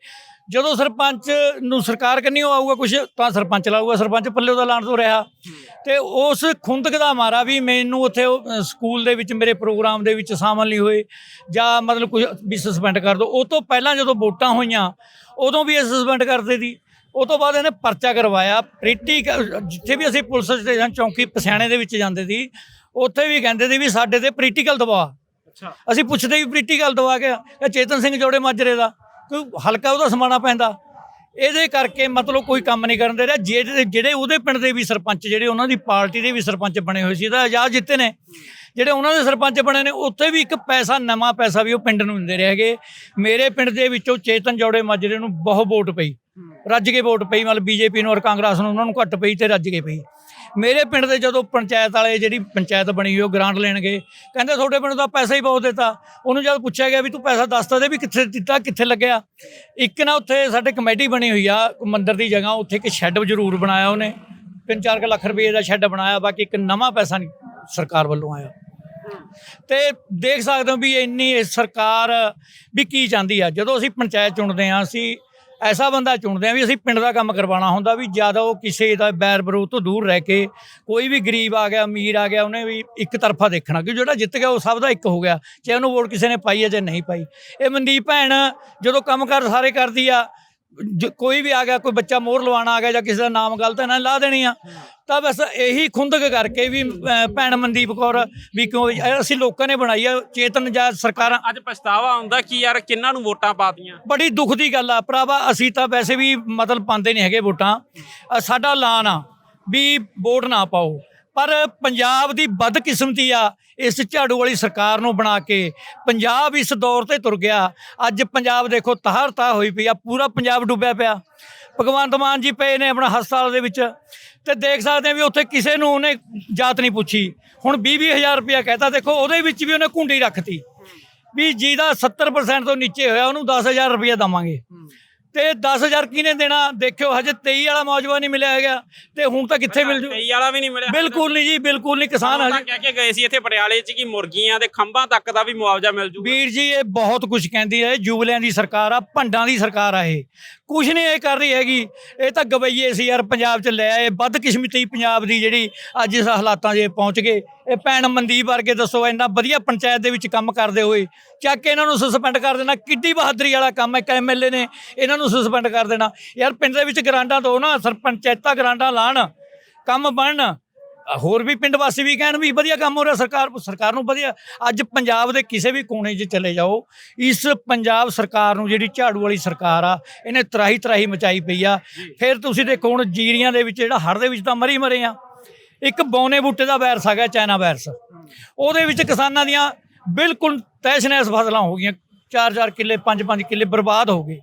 ਜਦੋਂ ਸਰਪੰਚ ਨੂੰ ਸਰਕਾਰ ਕੰਨੀ ਆਊਗਾ ਕੁਝ ਤਾਂ ਸਰਪੰਚ ਲਾਊਗਾ। ਸਰਪੰਚ ਪੱਲੇ ਉਹਦਾ ਲਾਣ ਤੋਂ ਰਿਹਾ। ਤੇ ਉਸ ਖੁੰਦਕ ਦਾ ਮਾਰਾ ਵੀ ਮੈਨੂੰ ਉੱਥੇ ਸਕੂਲ ਦੇ ਵਿੱਚ ਮੇਰੇ ਪ੍ਰੋਗਰਾਮ ਦੇ ਵਿੱਚ ਸ਼ਾਮਲ ਨਹੀਂ ਹੋਏ। ਜਾਂ ਮਤਲਬ ਕੁਝ ਵੀ ਸਸਪੈਂਡ ਕਰ ਦੋ। ਉਹ ਤੋਂ ਪਹਿਲਾਂ ਜਦੋਂ ਵੋਟਾਂ ਹੋਈਆਂ ਉਦੋਂ ਵੀ ਇਹ ਸਸਪੈਂਡ ਕਰਦੇ ਸੀ। ਉਹ ਤੋਂ ਬਾਅਦ ਇਹਨੇ ਪਰਚਾ ਕਰਵਾਇਆ। ਪ੍ਰੀਟੀ ਜਿੱਥੇ ਵੀ ਅਸੀਂ ਪੁਲਿਸ ਸਟੇਸ਼ਨ ਚੌਂਕੀ ਪਸਿਆਣੇ ਦੇ ਵਿੱਚ ਜਾਂਦੇ ਸੀ ਉੱਥੇ ਵੀ ਕਹਿੰਦੇ ਸੀ ਵੀ ਸਾਡੇ ਤੇ ਪ੍ਰੀਟੀਕਲ ਦਵਾ
ਅੱਛਾ।
ਅਸੀਂ ਪੁੱਛਦੇ ਵੀ ਪ੍ਰੀਟੀਕਲ ਦਵਾ ਕੇ ਇਹ ਚੇਤਨ ਸਿੰਘ ਜੋੜੇ ਮਾਜਰੇ ਦਾ। ਕੋਈ ਹਲਕਾ ਉਹਦਾ ਸਮਾਣਾ ਪੈਂਦਾ। ਇਹਦੇ ਕਰਕੇ ਮਤਲਬ ਕੋਈ ਕੰਮ ਨਹੀਂ ਕਰਨ ਦੇ ਰਿਹਾ। ਜਿਹੜੇ ਜਿਹੜੇ ਉਹਦੇ ਪਿੰਡ ਦੇ ਵੀ ਸਰਪੰਚ ਜਿਹੜੇ ਉਹਨਾਂ ਦੀ ਪਾਰਟੀ ਦੇ ਵੀ ਸਰਪੰਚ ਬਣੇ ਹੋਏ ਸੀ ਇਹਦਾ ਆਜ਼ਾਦ ਜਿੱਤੇ ਨੇ। ਜਿਹੜੇ ਉਹਨਾਂ ਦੇ ਸਰਪੰਚ ਬਣੇ ਨੇ ਉੱਥੇ ਵੀ ਇੱਕ ਪੈਸਾ ਨਵਾਂ ਪੈਸਾ ਵੀ ਉਹ ਪਿੰਡ ਨੂੰ ਦਿੰਦੇ ਰਹੇਗੇ ਮੇਰੇ ਪਿੰਡ ਦੇ ਵਿੱਚੋਂ ਚੇਤਨ ਜੋੜੇ ਮਾਜਰੇ ਨੂੰ ਬਹੁਤ ਵੋਟ ਪਈ। ਰੱਜ ਕੇ ਵੋਟ ਪਈ ਮਤਲਬ ਬੀਜੇਪੀ ਨੂੰ ਔਰ ਕਾਂਗਰਸ ਨੂੰ ਉਹਨਾਂ ਨੂੰ ਘੱਟ ਪਈ ਤੇ ਰੱਜ ਕੇ ਪਈ। ਮੇਰੇ ਪਿੰਡ ਦੇ ਜਦੋਂ ਪੰਚਾਇਤ ਵਾਲੇ ਜਿਹੜੀ ਪੰਚਾਇਤ ਬਣੀ ਹੋਈ ਉਹ ਗ੍ਰਾਂਟ ਲੈਣ ਗਏ। ਕਹਿੰਦੇ ਤੁਹਾਡੇ ਪਿੰਡ ਦਾ ਪੈਸਾ ਹੀ ਬਹੁਤ ਦਿੱਤਾ। ਉਹਨੂੰ ਜਦ ਪੁੱਛਿਆ ਗਿਆ ਵੀ ਤੂੰ ਪੈਸਾ ਦੱਸ ਤਾਂ ਦੇ ਵੀ ਕਿੱਥੇ ਦਿੱਤਾ, ਕਿੱਥੇ ਲੱਗਿਆ? ਇੱਕ ਨਾ ਉੱਥੇ ਸਾਡੇ ਕਮੇਟੀ ਬਣੀ ਹੋਈ ਆ ਮੰਦਿਰ ਦੀ ਜਗ੍ਹਾ, ਉੱਥੇ ਇੱਕ ਸ਼ੈੱਡ ਜ਼ਰੂਰ ਬਣਾਇਆ ਉਹਨੇ। 3-4 ਲੱਖ ਰੁਪਏ ਦਾ ਸ਼ੈੱਡ ਬਣਾਇਆ, ਬਾਕੀ ਇੱਕ ਨਵਾਂ ਪੈਸਾ ਨਹੀਂ, ਸਰਕਾਰ ਵੱਲੋਂ ਆਇਆ। ਤੇ ਦੇਖ ਸਕਦੇ ਹੋ ਵੀ ਇੰਨੀ ਸਰਕਾਰ ਵੀ ਕੀ ਚਾਹੁੰਦੀ ਆ। ਜਦੋਂ ਅਸੀਂ ਪੰਚਾਇਤ ਚੁਣਦੇ ਆ ਅਸੀਂ ਐਸਾ ਬੰਦਾ ਚੁਣਦੇ ਆ ਵੀ ਅਸੀਂ ਪਿੰਡ ਦਾ ਕੰਮ ਕਰਵਾਉਣਾ ਹੁੰਦਾ ਵੀ ਜ਼ਿਆਦਾ ਉਹ ਕਿਸੇ ਦਾ ਬੈਰ ਵਿਰੋਧ ਤੋਂ ਦੂਰ ਰਹਿ ਕੇ ਕੋਈ ਵੀ ਗਰੀਬ ਆ ਗਿਆ, ਅਮੀਰ ਆ ਗਿਆ, ਉਹਨੇ ਵੀ ਇੱਕ ਤਰਫਾ ਦੇਖਣਾ ਕਿ ਜਿਹੜਾ ਜਿੱਤ ਗਿਆ ਉਹ ਸਭ ਦਾ ਇੱਕ ਹੋ ਗਿਆ, ਚਾਹੇ ਉਹਨੂੰ ਵੋਟ ਕਿਸੇ ਨੇ ਪਾਈ ਹੈ ਜਾਂ ਨਹੀਂ ਪਾਈ। ਇਹ ਮਨਦੀਪ ਭੈਣ ਜਦੋਂ ਕੰਮ ਕਰ ਸਾਰੇ ਕਰਦੀ ਆ ਕੋਈ ਵੀ ਆ ਗਿਆ ਕੋਈ ਬੱਚਾ ਮੋਹਰ ਲਵਾਉਣਾ ਆ ਗਿਆ ਜਾਂ ਕਿਸੇ ਦਾ ਨਾਮ ਗਲਤ ਹੈ ਨਾ ਲਾ ਦੇਣੀ ਆ। ਤਾਂ ਬਸ ਇਹੀ ਖੁੰਦਕ ਕਰਕੇ ਵੀ ਭੈਣ ਮਨਦੀਪ ਕੌਰ ਵੀ ਕਿਉਂ ਅਸੀਂ ਲੋਕਾਂ ਨੇ ਬਣਾਈ ਆ ਚੇਤਨ ਜਾਂ ਸਰਕਾਰਾਂ
ਅੱਜ ਪਛਤਾਵਾ ਹੁੰਦਾ ਕਿ ਯਾਰ ਕਿੰਨਾਂ ਨੂੰ ਵੋਟਾਂ ਪਾਤੀਆਂ
ਬੜੀ ਦੁੱਖ ਦੀ ਗੱਲ ਆ। ਭਰਾਵਾ ਅਸੀਂ ਤਾਂ ਵੈਸੇ ਵੀ ਮਤਲਬ ਪਾਉਂਦੇ ਨਹੀਂ ਹੈਗੇ ਵੋਟਾਂ। ਸਾਡਾ ਐਲਾਨ ਆ ਵੀ ਵੋਟ ਨਾ ਪਾਓ। ਪਰ ਪੰਜਾਬ ਦੀ ਬਦਕਿਸਮਤੀ ਆ, ਇਸ ਝਾੜੂ ਵਾਲੀ ਸਰਕਾਰ ਨੂੰ ਬਣਾ ਕੇ ਪੰਜਾਬ ਇਸ ਦੌਰ ਤੇ ਤੁਰ ਗਿਆ। ਅੱਜ ਪੰਜਾਬ ਦੇਖੋ ਤਹਰ ਤਾ ਹੋਈ ਪਈ ਆ, ਪੂਰਾ ਪੰਜਾਬ ਡੁੱਬਿਆ ਪਿਆ। ਭਗਵੰਤ ਮਾਨ ਜੀ ਪਏ ਨੇ ਆਪਣਾ ਹਸਪਤਾਲ ਦੇ ਵਿੱਚ ਤੇ ਦੇਖ ਸਕਦੇ ਆ ਵੀ ਉੱਥੇ ਕਿਸੇ ਨੂੰ ਉਹਨੇ ਜਾਤ ਨਹੀਂ ਪੁੱਛੀ। ਹੁਣ 20 ਹਜ਼ਾਰ ਰੁਪਇਆ ਕਹਿਤਾ, ਦੇਖੋ ਉਹਦੇ ਵਿੱਚ ਵੀ ਉਹਨੇ ਕੁੰਡੀ ਰੱਖਤੀ। ਵੀ ਜਿਹਦਾ 70% ਤੋਂ ਨੀਚੇ ਹੋਇਆ, ਉਹਨੂੰ 10000 ਰੁਪਇਆ ਦਵਾਂਗੇ। ਤੇ 10000 ਕਿਹਨੇ ਦੇਣਾ? ਦੇਖਿਓ ਹਜੇ 23 ਵਾਲਾ ਮੌਜੂਦਾ ਨਹੀਂ ਮਿਲਿਆ ਹੈਗਾ। ਤੇ ਹੁਣ ਤਾਂ ਕਿੱਥੇ ਮਿਲ ਜੂ?
ਕਈ ਵਾਲਾ ਵੀ ਨਹੀਂ ਮਿਲਿਆ।
ਬਿਲਕੁਲ ਨਹੀਂ ਜੀ ਬਿਲਕੁਲ ਨਹੀਂ। ਕਿਸਾਨ ਹਜੇ
ਕਹਿ ਕੇ ਗਏ ਸੀ ਇੱਥੇ ਪਟਿਆਲੇ 'ਚ ਕਿ ਮੁਰਗੀਆਂ ਦੇ ਖੰਭਾਂ ਤੱਕ ਦਾ ਵੀ ਮੁਆਵਜ਼ਾ ਮਿਲ ਜੂਗਾ।
ਵੀਰ ਜੀ ਇਹ ਬਹੁਤ ਕੁਝ ਕਹਿੰਦੀ ਹੈ। ਜੂਬਲਿਆਂ ਦੀ ਸਰਕਾਰ ਆ ਭੰਡਾਂ ਦੀ ਸਰਕਾਰ ਆ ਇਹ। ਕੁਝ ਨਹੀਂ ਇਹ ਕਰ ਰਹੀ ਹੈਗੀ। ਇਹ ਤਾਂ ਗਵਈਏ ਸੀ ਯਾਰ, ਪੰਜਾਬ 'ਚ ਲੈ ਆਏ। ਬਦਕਿਸਮਤੀ ਪੰਜਾਬ ਦੀ ਜਿਹੜੀ ਅੱਜ ਇਸ ਹਾਲਾਤਾਂ 'ਚ ਪਹੁੰਚ ਗਏ। ਇਹ ਭੈਣ ਮਨਦੀਪ ਵਰਗੇ ਦੱਸੋ, ਇੰਨਾ ਵਧੀਆ ਪੰਚਾਇਤ ਦੇ ਵਿੱਚ ਕੰਮ ਕਰਦੇ ਹੋਏ, ਚੱਕ ਕੇ ਇਹਨਾਂ ਨੂੰ ਸਸਪੈਂਡ ਕਰ ਦੇਣਾ। ਕਿੱਡੀ ਬਹਾਦਰੀ ਵਾਲਾ ਕੰਮ ਹੈ, ਇੱਕ ਐਮਐਲਏ ਨੇ ਇਹਨਾਂ ਨੂੰ ਸਸਪੈਂਡ ਕਰ ਦੇਣਾ। ਯਾਰ ਪਿੰਡ ਦੇ ਵਿੱਚ ਗਰਾਂਟਾਂ ਦੋ ਨਾ ਸਰਪੰਚਾਇਤਾਂ ਗਰਾਂਟਾਂ ਲਾਣ, ਕੰਮ ਬਣਨ ਹੋਰ ਵੀ ਪਿੰਡ ਵਾਸੀ ਵੀ ਕਹਿਣ ਵੀ ਵਧੀਆ ਕੰਮ ਹੋ ਰਿਹਾ ਸਰਕਾਰ ਸਰਕਾਰ ਨੂੰ ਵਧੀਆ। ਅੱਜ ਪੰਜਾਬ ਦੇ ਕਿਸੇ ਵੀ ਕੋਨੇ 'ਚ ਚਲੇ ਜਾਓ ਇਸ ਪੰਜਾਬ ਸਰਕਾਰ ਨੂੰ ਜਿਹੜੀ ਝਾੜੂ ਵਾਲੀ ਸਰਕਾਰ ਆ ਇਹਨੇ ਤਰਾਹੀ ਤਰਾਹੀ ਮਚਾਈ ਪਈ ਆ। ਫਿਰ ਤੁਸੀਂ ਦੇਖੋ ਹੁਣ ਜੀਰੀਆਂ ਦੇ ਵਿੱਚ ਜਿਹੜਾ ਹੜ੍ਹ ਦੇ ਵਿੱਚ ਤਾਂ ਮਰੀ ਮਰੇ ਆ। ਇੱਕ ਬੌਨੇ ਬੂਟੇ ਦਾ ਵਾਇਰਸ ਆ ਗਿਆ ਚਾਈਨਾ ਵਾਇਰਸ। ਉਹਦੇ ਵਿੱਚ ਕਿਸਾਨਾਂ ਦੀਆਂ ਬਿਲਕੁਲ ਤੈਸ਼-ਨੈਸ ਫਸਲਾਂ ਹੋ ਗਈਆਂ। 4-4 ਕਿੱਲੇ 5-5 ਕਿੱਲੇ ਬਰਬਾਦ ਹੋ ਗਏ।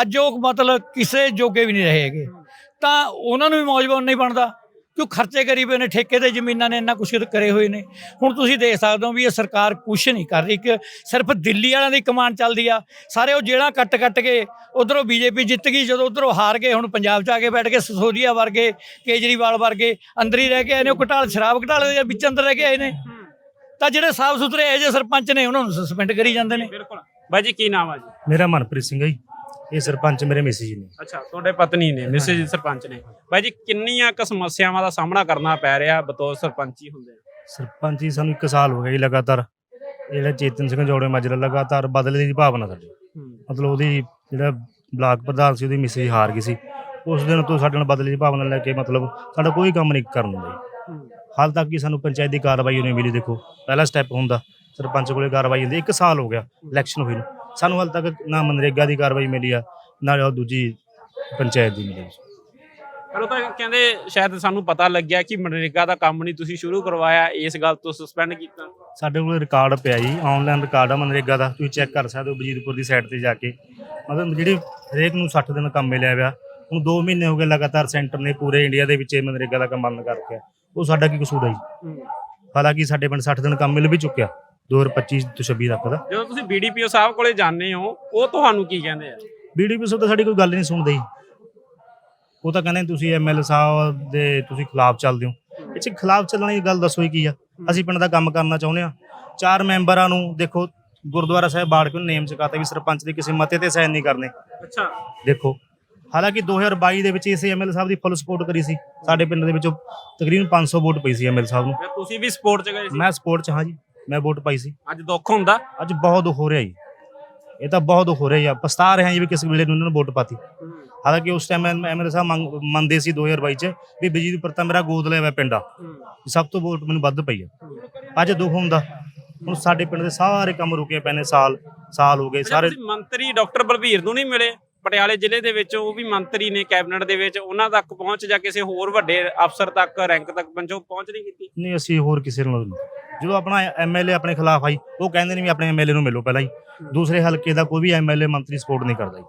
ਅੱਜ ਉਹ ਮਤਲਬ ਕਿਸੇ ਜੋਗੇ ਵੀ ਨਹੀਂ ਰਹੇ ਹੈਗੇ। ਤਾਂ ਉਹਨਾਂ ਨੂੰ ਵੀ ਮੌਜੂਦ ਨਹੀਂ ਬਣਦਾ। ਕਿਉਂ ਖਰਚੇ ਕਰੀ ਪਏ ਨੇ ਠੇਕੇ ਤੇ ਜ਼ਮੀਨਾਂ ਨੇ ਇੰਨਾ ਕੁਛ ਕਰੇ ਹੋਏ ਨੇ। ਹੁਣ ਤੁਸੀਂ ਦੇਖ ਸਕਦੇ ਹੋ ਵੀ ਇਹ ਸਰਕਾਰ ਕੁਛ ਨਹੀਂ ਕਰ ਰਹੀ। ਕਿ ਸਿਰਫ ਦਿੱਲੀ ਵਾਲਿਆਂ ਦੀ ਕਮਾਂਡ ਚੱਲਦੀ ਆ। ਸਾਰੇ ਉਹ ਜਿਹੜਾ ਕੱਟ ਕੱਟ ਕੇ ਉਧਰੋਂ ਬੀਜੇਪੀ ਜਿੱਤ ਗਈ ਜਦੋਂ ਉਧਰੋਂ ਹਾਰ ਗਏ ਹੁਣ ਪੰਜਾਬ 'ਚ ਆ ਕੇ ਬੈਠ ਕੇ ਸਸੋਦੀਆ ਵਰਗੇ ਕੇਜਰੀਵਾਲ ਵਰਗੇ ਅੰਦਰ ਹੀ ਰਹਿ ਕੇ ਆਏ ਨੇ ਉਹ ਘਟਾਲ ਸ਼ਰਾਬ ਘਟਾਲੇ ਦੇ ਵਿੱਚ ਅੰਦਰ ਰਹਿ ਕੇ ਆਏ ਨੇ। ਤਾਂ ਜਿਹੜੇ ਸਾਫ਼ ਸੁਥਰੇ ਇਹੋ ਜਿਹੇ ਸਰਪੰਚ ਨੇ ਉਹਨਾਂ ਨੂੰ ਸਸਪੈਂਡ ਕਰੀ ਜਾਂਦੇ ਨੇ।
ਬਿਲਕੁਲ। ਬਾਈ ਜੀ ਕੀ ਨਾਮ ਆ ਜੀ?
ਮੇਰਾ ਮਨਪ੍ਰੀਤ ਸਿੰਘ ਹੈ ਜੀ। ਇਹ ਸਰਪੰਚ ਮੇਰੇ ਮਿਸਿਸ ਨੇ।
ਅੱਛਾ ਤੁਹਾਡੇ ਪਤਨੀ ਨੇ ਮਿਸਿਸ ਸਰਪੰਚ ਨੇ। ਬਾਈ ਜੀ ਕਿੰਨੀਆਂ ਕੁ ਸਮੱਸਿਆਵਾਂ ਦਾ ਸਾਹਮਣਾ ਕਰਨਾ ਪੈ ਰਿਹਾ ਬਤੌਰ ਸਰਪੰਚੀ ਹੁੰਦੇ
ਸਰਪੰਚ ਜੀ ਸਾਨੂੰ 1 ਸਾਲ ਹੋ ਗਿਆ ਜੀ ਲਗਾਤਾਰ। ਜਿਹੜਾ ਚੇਤਨ ਸਿੰਘ ਜੋੜੇ ਮਾਜਰਾ ਲਗਾਤਾਰ ਬਦਲੇ ਦੀ ਭਾਵਨਾ ਸਾਡੀ। ਮਤਲਬ ਉਹਦੀ ਜਿਹੜਾ ਬਲਾਕ ਪ੍ਰਧਾਨ ਸੀ ਉਹਦੀ ਮਿਸਿਸ ਹਾਰ ਗਈ ਸੀ। ਉਸ ਦਿਨ ਤੋਂ ਸਾਡੇ ਨਾਲ ਬਦਲੇ ਦੀ ਭਾਵਨਾ ਲੈ ਕੇ ਮਤਲਬ ਸਾਡਾ ਕੋਈ ਕੰਮ ਨਹੀਂ ਕਰਨ ਦਿੰਦਾ। ਹਾਲ ਤੱਕ ਕਿ ਸਾਨੂੰ ਪੰਚਾਇਤ ਦੀ ਕਾਰਵਾਈ ਨਹੀਂ ਮਿਲੀ ਦੇਖੋ। ਪਹਿਲਾ ਸਟੈਪ ਹੁੰਦਾ ਸਰਪੰਚ ਕੋਲੇ ਕਾਰਵਾਈ ਹੁੰਦੀ 1 ਸਾਲ ਹੋ ਗਿਆ ਇਲੈਕਸ਼ਨ ਹੋਈ ਨੂੰ। ਸਾਨੂੰ ਹਾਲ ਤੱਕ ਨਾ ਮਨਰੇਗਾ ਦੀ ਕਾਰਵਾਈ ਮਿਲੀ ਆ ਨਾ ਉਹ ਦੂਜੀ ਪੰਚਾਇਤ ਦੀ ਮਿਲੀ
ਪਰ ਉਹ ਤਾਂ ਕਹਿੰਦੇ ਸ਼ਾਇਦ ਸਾਨੂੰ ਪਤਾ ਲੱਗਿਆ ਕਿ ਮਨਰੇਗਾ ਦਾ ਕੰਮ ਨਹੀਂ ਤੁਸੀਂ ਸ਼ੁਰੂ ਕਰਵਾਇਆ ਇਸ ਗੱਲ ਤੋਂ ਸਸਪੈਂਡ ਕੀਤਾ।
ਸਾਡੇ ਕੋਲ ਰਿਕਾਰਡ ਪਿਆ ਜੀ ਆਨਲਾਈਨ ਰਿਕਾਰਡ ਆ ਮਨਰੇਗਾ ਦਾ ਤੁਸੀਂ ਚੈੱਕ ਕਰ ਸਕਦੇ ਹੋ ਬਜੀਤਪੁਰ ਦੀ ਸਾਈਟ ਤੇ ਜਾ ਕੇ। ਮਤਲਬ ਜਿਹੜੀ ਹਰੇਕ ਨੂੰ 60 ਦਿਨ ਕੰਮ ਮਿਲਿਆ ਹੋਇਆ ਹੁਣ 2 ਮਹੀਨੇ ਹੋ ਗਏ ਲਗਾਤਾਰ ਸੈਂਟਰ ਨੇ ਪੂਰੇ ਇੰਡੀਆ ਦੇ ਵਿੱਚ ਇਹ ਮਨਰੇਗਾ ਦਾ ਕੰਮ ਬੰਦ ਕਰ ਰੱਖਿਆ। ਉਹ ਸਾਡਾ ਕੀ ਕਸੂਰ ਹੈ। ਹਾਲਾਂਕਿ ਸਾਡੇ ਪਿੰਡ 60 ਦਿਨ ਕੰਮ ਮਿਲ ਵੀ ਚੁੱਕਿਆ। 2025 ਤੋਂ 26 ਤੱਕ ਦਾ।
ਜਦੋਂ ਤੁਸੀਂ ਬੀਡੀਪੀਓ ਸਾਹਿਬ ਕੋਲੇ ਜਾਂਦੇ ਹੋ ਉਹ ਤੁਹਾਨੂੰ ਕੀ ਕਹਿੰਦੇ ਆ?
ਬੀਡੀਪੀ ਤਾਂ ਸਾਡੀ ਕੋਈ ਗੱਲ ਨਹੀਂ ਸੁਣਦੇ ਜੀ। ਉਹ ਤਾਂ ਕਹਿੰਦੇ ਤੁਸੀਂ ਐਮਐਲਏ ਸਾਹਿਬ ਦੇ ਤੁਸੀਂ ਖਿਲਾਫ ਚੱਲਦੇ ਹੋ। ਇਹ 'ਚ ਖਿਲਾਫ ਚੱਲਣ ਦੀ ਗੱਲ ਦੱਸੋ ਹੀ ਕੀ ਆ? ਅਸੀਂ ਪਿੰਡ ਦਾ ਕੰਮ ਕਰਨਾ ਚਾਹੁੰਦੇ ਆ ਚਾਰ ਮੈਂਬਰਾਂ ਨੂੰ ਦੇਖੋ ਗੁਰਦੁਆਰਾ ਸਾਹਿਬ ਬਾੜ ਕੇ ਨੇਮ ਚਕਾਤਾ ਵੀ ਸਰਪੰਚ ਦੇ ਕਿਸੇ ਮਤੇ ਤੇ ਸਾਈਨ ਨਹੀਂ ਕਰਨੇ।
ਅੱਛਾ।
ਦੇਖੋ ਹਾਲਾਂਕਿ 2022 ਦੇ ਵਿੱਚ ਇਸੇ ਐਮਐਲਏ ਸਾਹਿਬ ਦੀ ਫੁੱਲ ਸਪੋਰਟ ਕਰੀ ਸੀ। ਸਾਡੇ ਪਿੰਡ ਦੇ ਵਿੱਚੋਂ ਤਕਰੀਬਨ 500 ਵੋਟ ਪਈ ਸੀ ਐਮਐਲਏ ਸਾਹਿਬ ਨੂੰ।
ਤੁਸੀਂ ਵੀ ਸਪੋਰਟ 'ਚ ਗਏ ਸੀ?
ਮੈਂ ਸਪੋਰਟ 'ਚ ਹਾਂ ਜੀ। ਮੈਂ ਵੋਟ ਪਾਈ ਸੀ।
ਅੱਜ ਦੁੱਖ ਹੁੰਦਾ?
ਅੱਜ ਬਹੁਤ ਦੁੱਖ ਹੋ ਰਿਹਾ ਜੀ। ਇਹ ਤਾਂ ਬਹੁਤ ਦੁੱਖ ਹੋ ਰਿਹਾ ਜੀ। ਪਛਤਾ ਰਹੇ ਹਾਂ ਜੀ ਵੀ ਕਿਸ ਵੇਲੇ ਨੂੰ ਇਹਨਾਂ ਨੂੰ ਵੋਟ ਪਾਤੀ। ਹਾਲਾਂਕਿ ਉਸ ਟਾਈਮ ਐਮਐਲਏ ਸਾਹਿਬ ਮੰਨਦੇ ਸੀ 2022 ਚ ਵੀ ਬਿਜਲੀ ਉੱਪਰ ਤਾਂ ਮੇਰਾ ਗੋਦ ਲਿਆ ਹੋਇਆ ਪਿੰਡ। ਸਭ ਤੋਂ ਵੋਟ ਮੈਨੂੰ ਵੱਧ ਪਈ ਆ। ਅੱਜ ਦੁੱਖ ਹੁੰਦਾ। ਹੁਣ ਸਾਡੇ ਪਿੰਡ ਦੇ ਸਾਰੇ ਕੰਮ ਰੁਕੇ ਪਏ ਨੇ ਸਾਲ ਸਾਲ ਹੋ ਗਏ। ਸਾਰੇ
ਮੰਤਰੀ ਡਾਕਟਰ ਬਲਬੀਰ ਨੂੰ ਨਹੀਂ ਮਿਲੇ? ਪਟਿਆਲੇ ਜ਼ਿਲ੍ਹੇ ਦੇ ਵਿੱਚ ਉਹ ਵੀ ਮੰਤਰੀ ਨੇ ਕੈਬਨਿਟ ਦੇ ਵਿੱਚ। ਉਹਨਾਂ ਤੱਕ ਪਹੁੰਚ ਜਾਂ ਕਿਸੇ ਹੋਰ ਵੱਡੇ ਅਫਸਰ ਤੱਕ ਰੈਂਕ ਤੱਕ ਪਹੁੰਚੋ ਪਹੁੰਚ ਨਹੀਂ ਕੀਤੀ?
ਨਹੀਂ ਅਸੀਂ ਹੋਰ ਕਿਸੇ ਨੂੰ ਨਹੀਂ। ਜਦੋਂ ਆਪਣਾ ਐਮਐਲਏ ਆਪਣੇ ਖਿਲਾਫ ਆਈ ਉਹ ਕਹਿੰਦੇ ਨੇ ਵੀ ਆਪਣੇ ਐਮਐਲਏ ਨੂੰ ਮਿਲੋ ਪਹਿਲਾਂ ਹੀ। ਦੂਸਰੇ ਹਲਕੇ ਦਾ ਕੋਈ ਵੀ ਐਮਐਲਏ ਮੰਤਰੀ ਸਪੋਰਟ ਨਹੀਂ ਕਰਦਾ ਜੀ।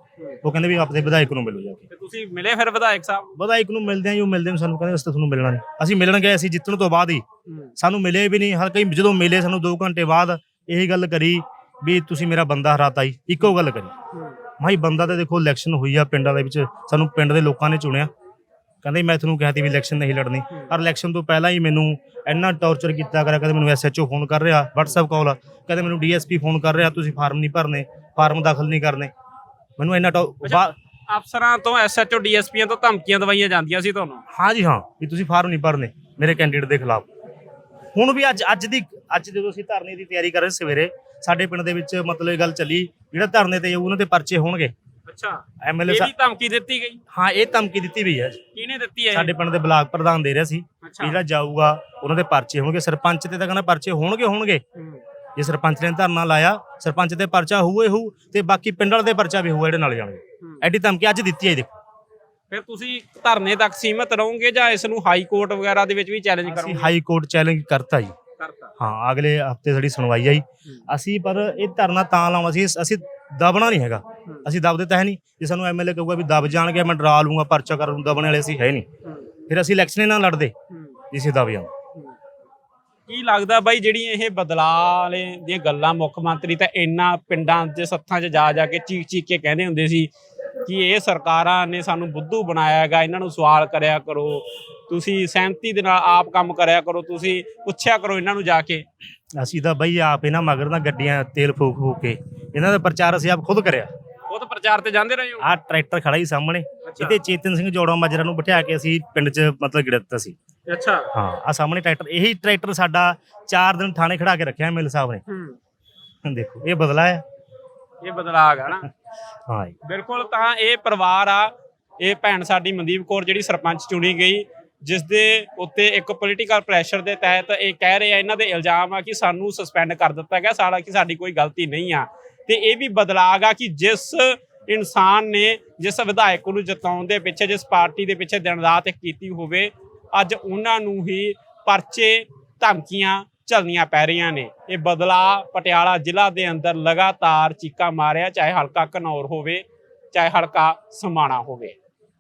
ਉਹ ਕਹਿੰਦੇ ਵੀ ਆਪਣੇ ਵਿਧਾਇਕ ਨੂੰ ਮਿਲੋ ਜਾ ਕੇ।
ਤੇ ਤੁਸੀਂ ਮਿਲੇ ਫਿਰ ਵਿਧਾਇਕ ਸਾਹਿਬ?
ਵਿਧਾਇਕ ਨੂੰ ਮਿਲਦੇ ਆ ਜੀ ਉਹ ਮਿਲਦੇ ਨੇ ਸਾਨੂੰ ਕਹਿੰਦੇ ਅਸੀਂ ਤੁਹਾਨੂੰ ਮਿਲਣਾ ਨਹੀਂ। ਅਸੀਂ ਮਿਲਣ ਗਏ ਅਸੀਂ ਜਿੱਤਣ ਤੋਂ ਬਾਅਦ ਹੀ। ਸਾਨੂੰ ਮਿਲੇ ਵੀ ਨਹੀਂ ਹਲਕਾ ਜਦੋਂ ਮਿਲੇ ਸਾਨੂੰ 2 ਘੰਟੇ ਬਾਅਦ ਇਹੀ ਗੱਲ ਕਰੀ ਵੀ ਤੁਸੀਂ ਮੇਰਾ ਬੰਦਾ ਹਰਾਤਾ ਜੀ ਇੱਕੋ ਗੱਲ ਕਰੀ। ਮਾਈ ਬੰਦਾ ਤਾਂ ਦੇਖੋ ਇਲੈਕਸ਼ਨ ਹੋਈ ਆ ਪਿੰਡਾਂ ਦੇ ਵਿੱਚ ਸਾਨੂੰ ਪਿੰਡ ਦੇ ਲੋਕਾਂ ਨੇ ਚੁਣਿਆ। ਕਹਿੰਦੇ ਮੈਂ ਤੁਹਾਨੂੰ ਕਿਹਾ ਸੀ ਵੀ ਇਲੈਕਸ਼ਨ ਨਹੀਂ ਲੜਨੀ। ਪਰ ਇਲੈਕਸ਼ਨ ਤੋਂ ਪਹਿਲਾਂ ਹੀ ਮੈਨੂੰ ਇੰਨਾ ਟੌਰਚਰ ਕੀਤਾ ਕਰਿਆ ਕਦੇ ਮੈਨੂੰ ਐਸਐਚਓ ਫੋਨ ਕਰ ਰਿਹਾ WhatsApp ਕਾਲ ਕਦੇ ਮੈਨੂੰ ਡੀਐਸਪੀ ਫੋਨ ਕਰ ਰਿਹਾ ਤੁਸੀਂ ਫਾਰਮ ਨਹੀਂ ਭਰਨੇ ਫਾਰਮ ਦਾਖਲ ਨਹੀਂ ਕਰਨੇ। ਮੈਨੂੰ ਇੰਨਾ
ਅਫਸਰਾਂ ਤੋਂ ਐਸਐਚਓ ਡੀਐਸਪੀਆਂ ਤੋਂ ਧਮਕੀਆਂ ਦਵਾਈਆਂ ਜਾਂਦੀਆਂ ਸੀ ਤੁਹਾਨੂੰ?
ਹਾਂ ਜੀ ਹਾਂ ਵੀ ਤੁਸੀਂ ਫਾਰਮ ਨਹੀਂ ਭਰਨੇ ਮੇਰੇ ਕੈਂਡੀਡੇਟ ਦੇ ਖਿਲਾਫ। ਹੁਣ ਵੀ ਅੱਜ ਅੱਜ ਦੀ ਅੱਜ ਜਦੋਂ ਅਸੀਂ ਧਰਨੇ ਦੀ ਤਿਆਰੀ ਕਰ ਰਹੇ ਸਵੇਰੇ ਸਾਡੇ ਪਿੰਡ ਦੇ ਵਿੱਚ ਮਤਲਬ ਇਹ ਗੱਲ ਚੱਲੀ ਜਿਹੜਾ ਧਰਨੇ ਤੇ ਉਹਨਾਂ ਤੇ ਪਰਚੇ ਹੋਣਗੇ।
ਅੱਛਾ
ਐਮਐਲਏ
ਇਹ ਵੀ ਧਮਕੀ ਦਿੱਤੀ ਗਈ?
ਹਾਂ ਇਹ ਧਮਕੀ ਦਿੱਤੀ ਵੀ ਹੈ।
ਕਿਹਨੇ ਦਿੱਤੀ ਹੈ?
ਸਾਡੇ ਪਿੰਡ ਦੇ ਬਲਾਕ ਪ੍ਰਧਾਨ ਦੇ ਰਿਹਾ ਸੀ। ਜਿਹੜਾ ਜਾਊਗਾ ਉਹਨਾਂ ਦੇ ਪਰਚੇ ਹੋਣਗੇ। ਸਰਪੰਚ ਤੇ ਤਾਂ ਕਹਿੰਦਾ ਪਰਚੇ ਹੋਣਗੇ ਹੋਣਗੇ। ਜੇ ਸਰਪੰਚ ਨੇ ਧਰਨਾ ਲਾਇਆ ਸਰਪੰਚ ਤੇ ਪਰਚਾ ਹੋਊ ਹੀ ਹੋਊ ਤੇ ਬਾਕੀ ਪਿੰਡ ਵਾਲੇ ਦੇ ਪਰਚਾ ਵੀ ਹੋਊ ਜਿਹੜੇ ਨਾਲ ਜਾਣਗੇ। ਐਡੀ ਧਮਕੀ ਅੱਜ ਦਿੱਤੀ ਹੈ ਦੇਖੋ।
ਫਿਰ ਤੁਸੀਂ ਧਰਨੇ ਤੱਕ ਸੀਮਤ ਰਹੋਗੇ ਜਾਂ ਇਸ ਨੂੰ ਹਾਈ ਕੋਰਟ ਵਗੈਰਾ ਦੇ ਵਿੱਚ ਵੀ ਚੈਲੰਜ
ਅਸੀਂ
ਕਰੋਗੇ?
ਹਾਈ ਕੋਰਟ ਚੈਲੰਜ ਕਰਤਾ ਜੀ।
ਕਰਤਾ।
ਹਾਂ ਅਗਲੇ ਹਫ਼ਤੇ ਸਾਡੀ ਸੁਣਵਾਈ ਆਈ। ਅਸੀਂ ਪਰ ਇਹ ਧਰਨਾ ਤਾਂ ਲਾਵਾਂ ਸੀ। ਅਸੀਂ ਦਬਣਾ ਨਹੀਂ ਹੈਗਾ। ਅਸੀਂ ਦਬਦੇ ਤਾਂ ਹੈ ਨਹੀਂ। ਜੇ ਸਾਨੂੰ ਐਮਐਲਏ ਕਹੂਗਾ ਵੀ ਦਬ ਜਾਣਗੇ ਮੈਂ ਡਰਾ ਲੂੰਗਾ ਪਰਚਾ ਕਰ ਲੂੰ ਦਬਣ ਵਾਲੇ ਅਸੀਂ ਹੈ ਨਹੀਂ। ਫਿਰ ਅਸੀਂ ਇਲੈਕਸ਼ਨ ਹੀ ਨਾ ਲੜਦੇ ਜਿਸੇ ਦਬ ਜਾਣ
ਕੀ ਲੱਗਦਾ ਬਾਈ ਜਿਹੜੀ ਇਹ ਬਦਲਾਅ ਵਾਲੇ ਦੀਆਂ ਗੱਲਾਂ ਮੁੱਖ ਮੰਤਰੀ ਤਾਂ ਇੰਨਾ ਪਿੰਡਾਂ 'ਚ ਸੱਥਾਂ 'ਚ ਜਾ ਜਾ ਕੇ ਚੀਕ ਚੀਕ ਕੇ ਕਹਿੰਦੇ ਹੁੰਦੇ ਸੀ ਕਿ ਇਹ ਸਰਕਾਰਾਂ ਨੇ ਸਾਨੂੰ ਬੁੱਧੂ ਬਣਾਇਆ ਹੈਗਾ ਇਹਨਾਂ ਨੂੰ ਸਵਾਲ ਕਰਿਆ ਕਰੋ। ਤੁਸੀਂ ਸਹਿਮਤੀ ਦੇ ਨਾਲ ਆਪ ਕੰਮ ਕਰਿਆ ਕਰੋ ਤੁਸੀਂ ਪੁੱਛਿਆ ਕਰੋ ਇਹਨਾਂ ਨੂੰ ਜਾ ਕੇ।
ਅਸੀਂ ਤਾਂ ਬਈ ਆਪ ਇਹਨਾਂ ਮਗਰ ਨਾ ਗੱਡੀਆਂ ਤੇਲ ਫੂਕ ਫੂਕ ਕੇ ਇਹਨਾਂ ਦਾ ਪ੍ਰਚਾਰ ਅਸੀਂ ਆਪ ਖੁਦ ਕਰਿਆ।
ਉਹ ਤਾਂ ਪ੍ਰਚਾਰ ਤੇ ਜਾਂਦੇ ਰਹੇ ਹੋ।
ਆਹ ਟਰੈਕਟਰ ਖੜਾ ਹੀ ਸਾਹਮਣੇ। ਇਹਤੇ ਚੇਤਨ ਸਿੰਘ ਜੋੜਾ ਮਾਜਰਾ ਨੂੰ ਬਿਠਾ ਕੇ ਅਸੀਂ ਪਿੰਡ 'ਚ ਮਤਲਬ ਗਿੜ ਦਿੱਤਾ ਸੀ।
ਅੱਛਾ।
ਹਾਂ ਆ ਸਾਹਮਣੇ ਟਰੈਕਟਰ ਇਹੀ ਟਰੈਕਟਰ ਸਾਡਾ 4 ਦਿਨ ਥਾਣੇ ਖੜਾ ਕੇ ਰੱਖਿਆ ਮਿਲ ਸਾਹਿਬ ਨੇ।
ਹੂੰ।
ਦੇਖੋ ਇਹ ਬਦਲਾ ਹੈ
ਇਹ ਬਦਲਾਅ ਹੈਗਾ ਨਾ।
ਹਾਂ ਜੀ।
ਬਿਲਕੁਲ ਤਾਂ ਇਹ ਪਰਿਵਾਰ ਆ ਇਹ ਭੈਣ ਸਾਡੀ ਮਨਦੀਪ ਕੌਰ ਜਿਹੜੀ ਸਰਪੰਚ ਚੁਣੀ ਗਈ। ਜਿਸ ਦੇ ਉੱਤੇ ਇੱਕ ਪੋਲੀਟੀਕਲ ਪ੍ਰੈਸ਼ਰ ਦੇ ਤਹਿਤ ਇਹ ਕਹਿ ਰਹੇ ਆ, ਇਹਨਾਂ ਦੇ ਇਲਜ਼ਾਮ ਆ ਕਿ ਸਾਨੂੰ ਸਸਪੈਂਡ ਕਰ ਦਿੱਤਾ ਗਿਆ ਸਾਡਾ ਕਿ ਸਾਡੀ ਕੋਈ ਗਲਤੀ ਨਹੀਂ ਆ। ਤੇ ਇਹ ਵੀ ਬਦਲਾਅ ਆ ਕਿ ਜਿਸ ਇਨਸਾਨ ਨੇ, ਜਿਸ ਵਿਧਾਇਕ ਨੂੰ ਜਿਤਾਉਣ ਦੇ ਪਿੱਛੇ, ਜਿਸ ਪਾਰਟੀ ਦੇ ਪਿੱਛੇ ਦਿਨ ਰਾਤ ਕੀਤੀ ਹੋਵੇ, ਅੱਜ ਉਹਨਾਂ ਨੂੰ ਹੀ ਪਰਚੇ ਧਮਕੀਆਂ ਝੱਲਣੀਆਂ ਪੈ ਰਹੀਆਂ ਨੇ। ਇਹ ਬਦਲਾਅ ਪਟਿਆਲਾ ਜ਼ਿਲ੍ਹਾ ਦੇ ਅੰਦਰ ਲਗਾਤਾਰ ਚੀਕਾ ਮਾਰਿਆ, ਚਾਹੇ ਹਲਕਾ ਘਨੌਰ ਹੋਵੇ, ਚਾਹੇ ਹਲਕਾ ਸਮਾਣਾ ਹੋਵੇ।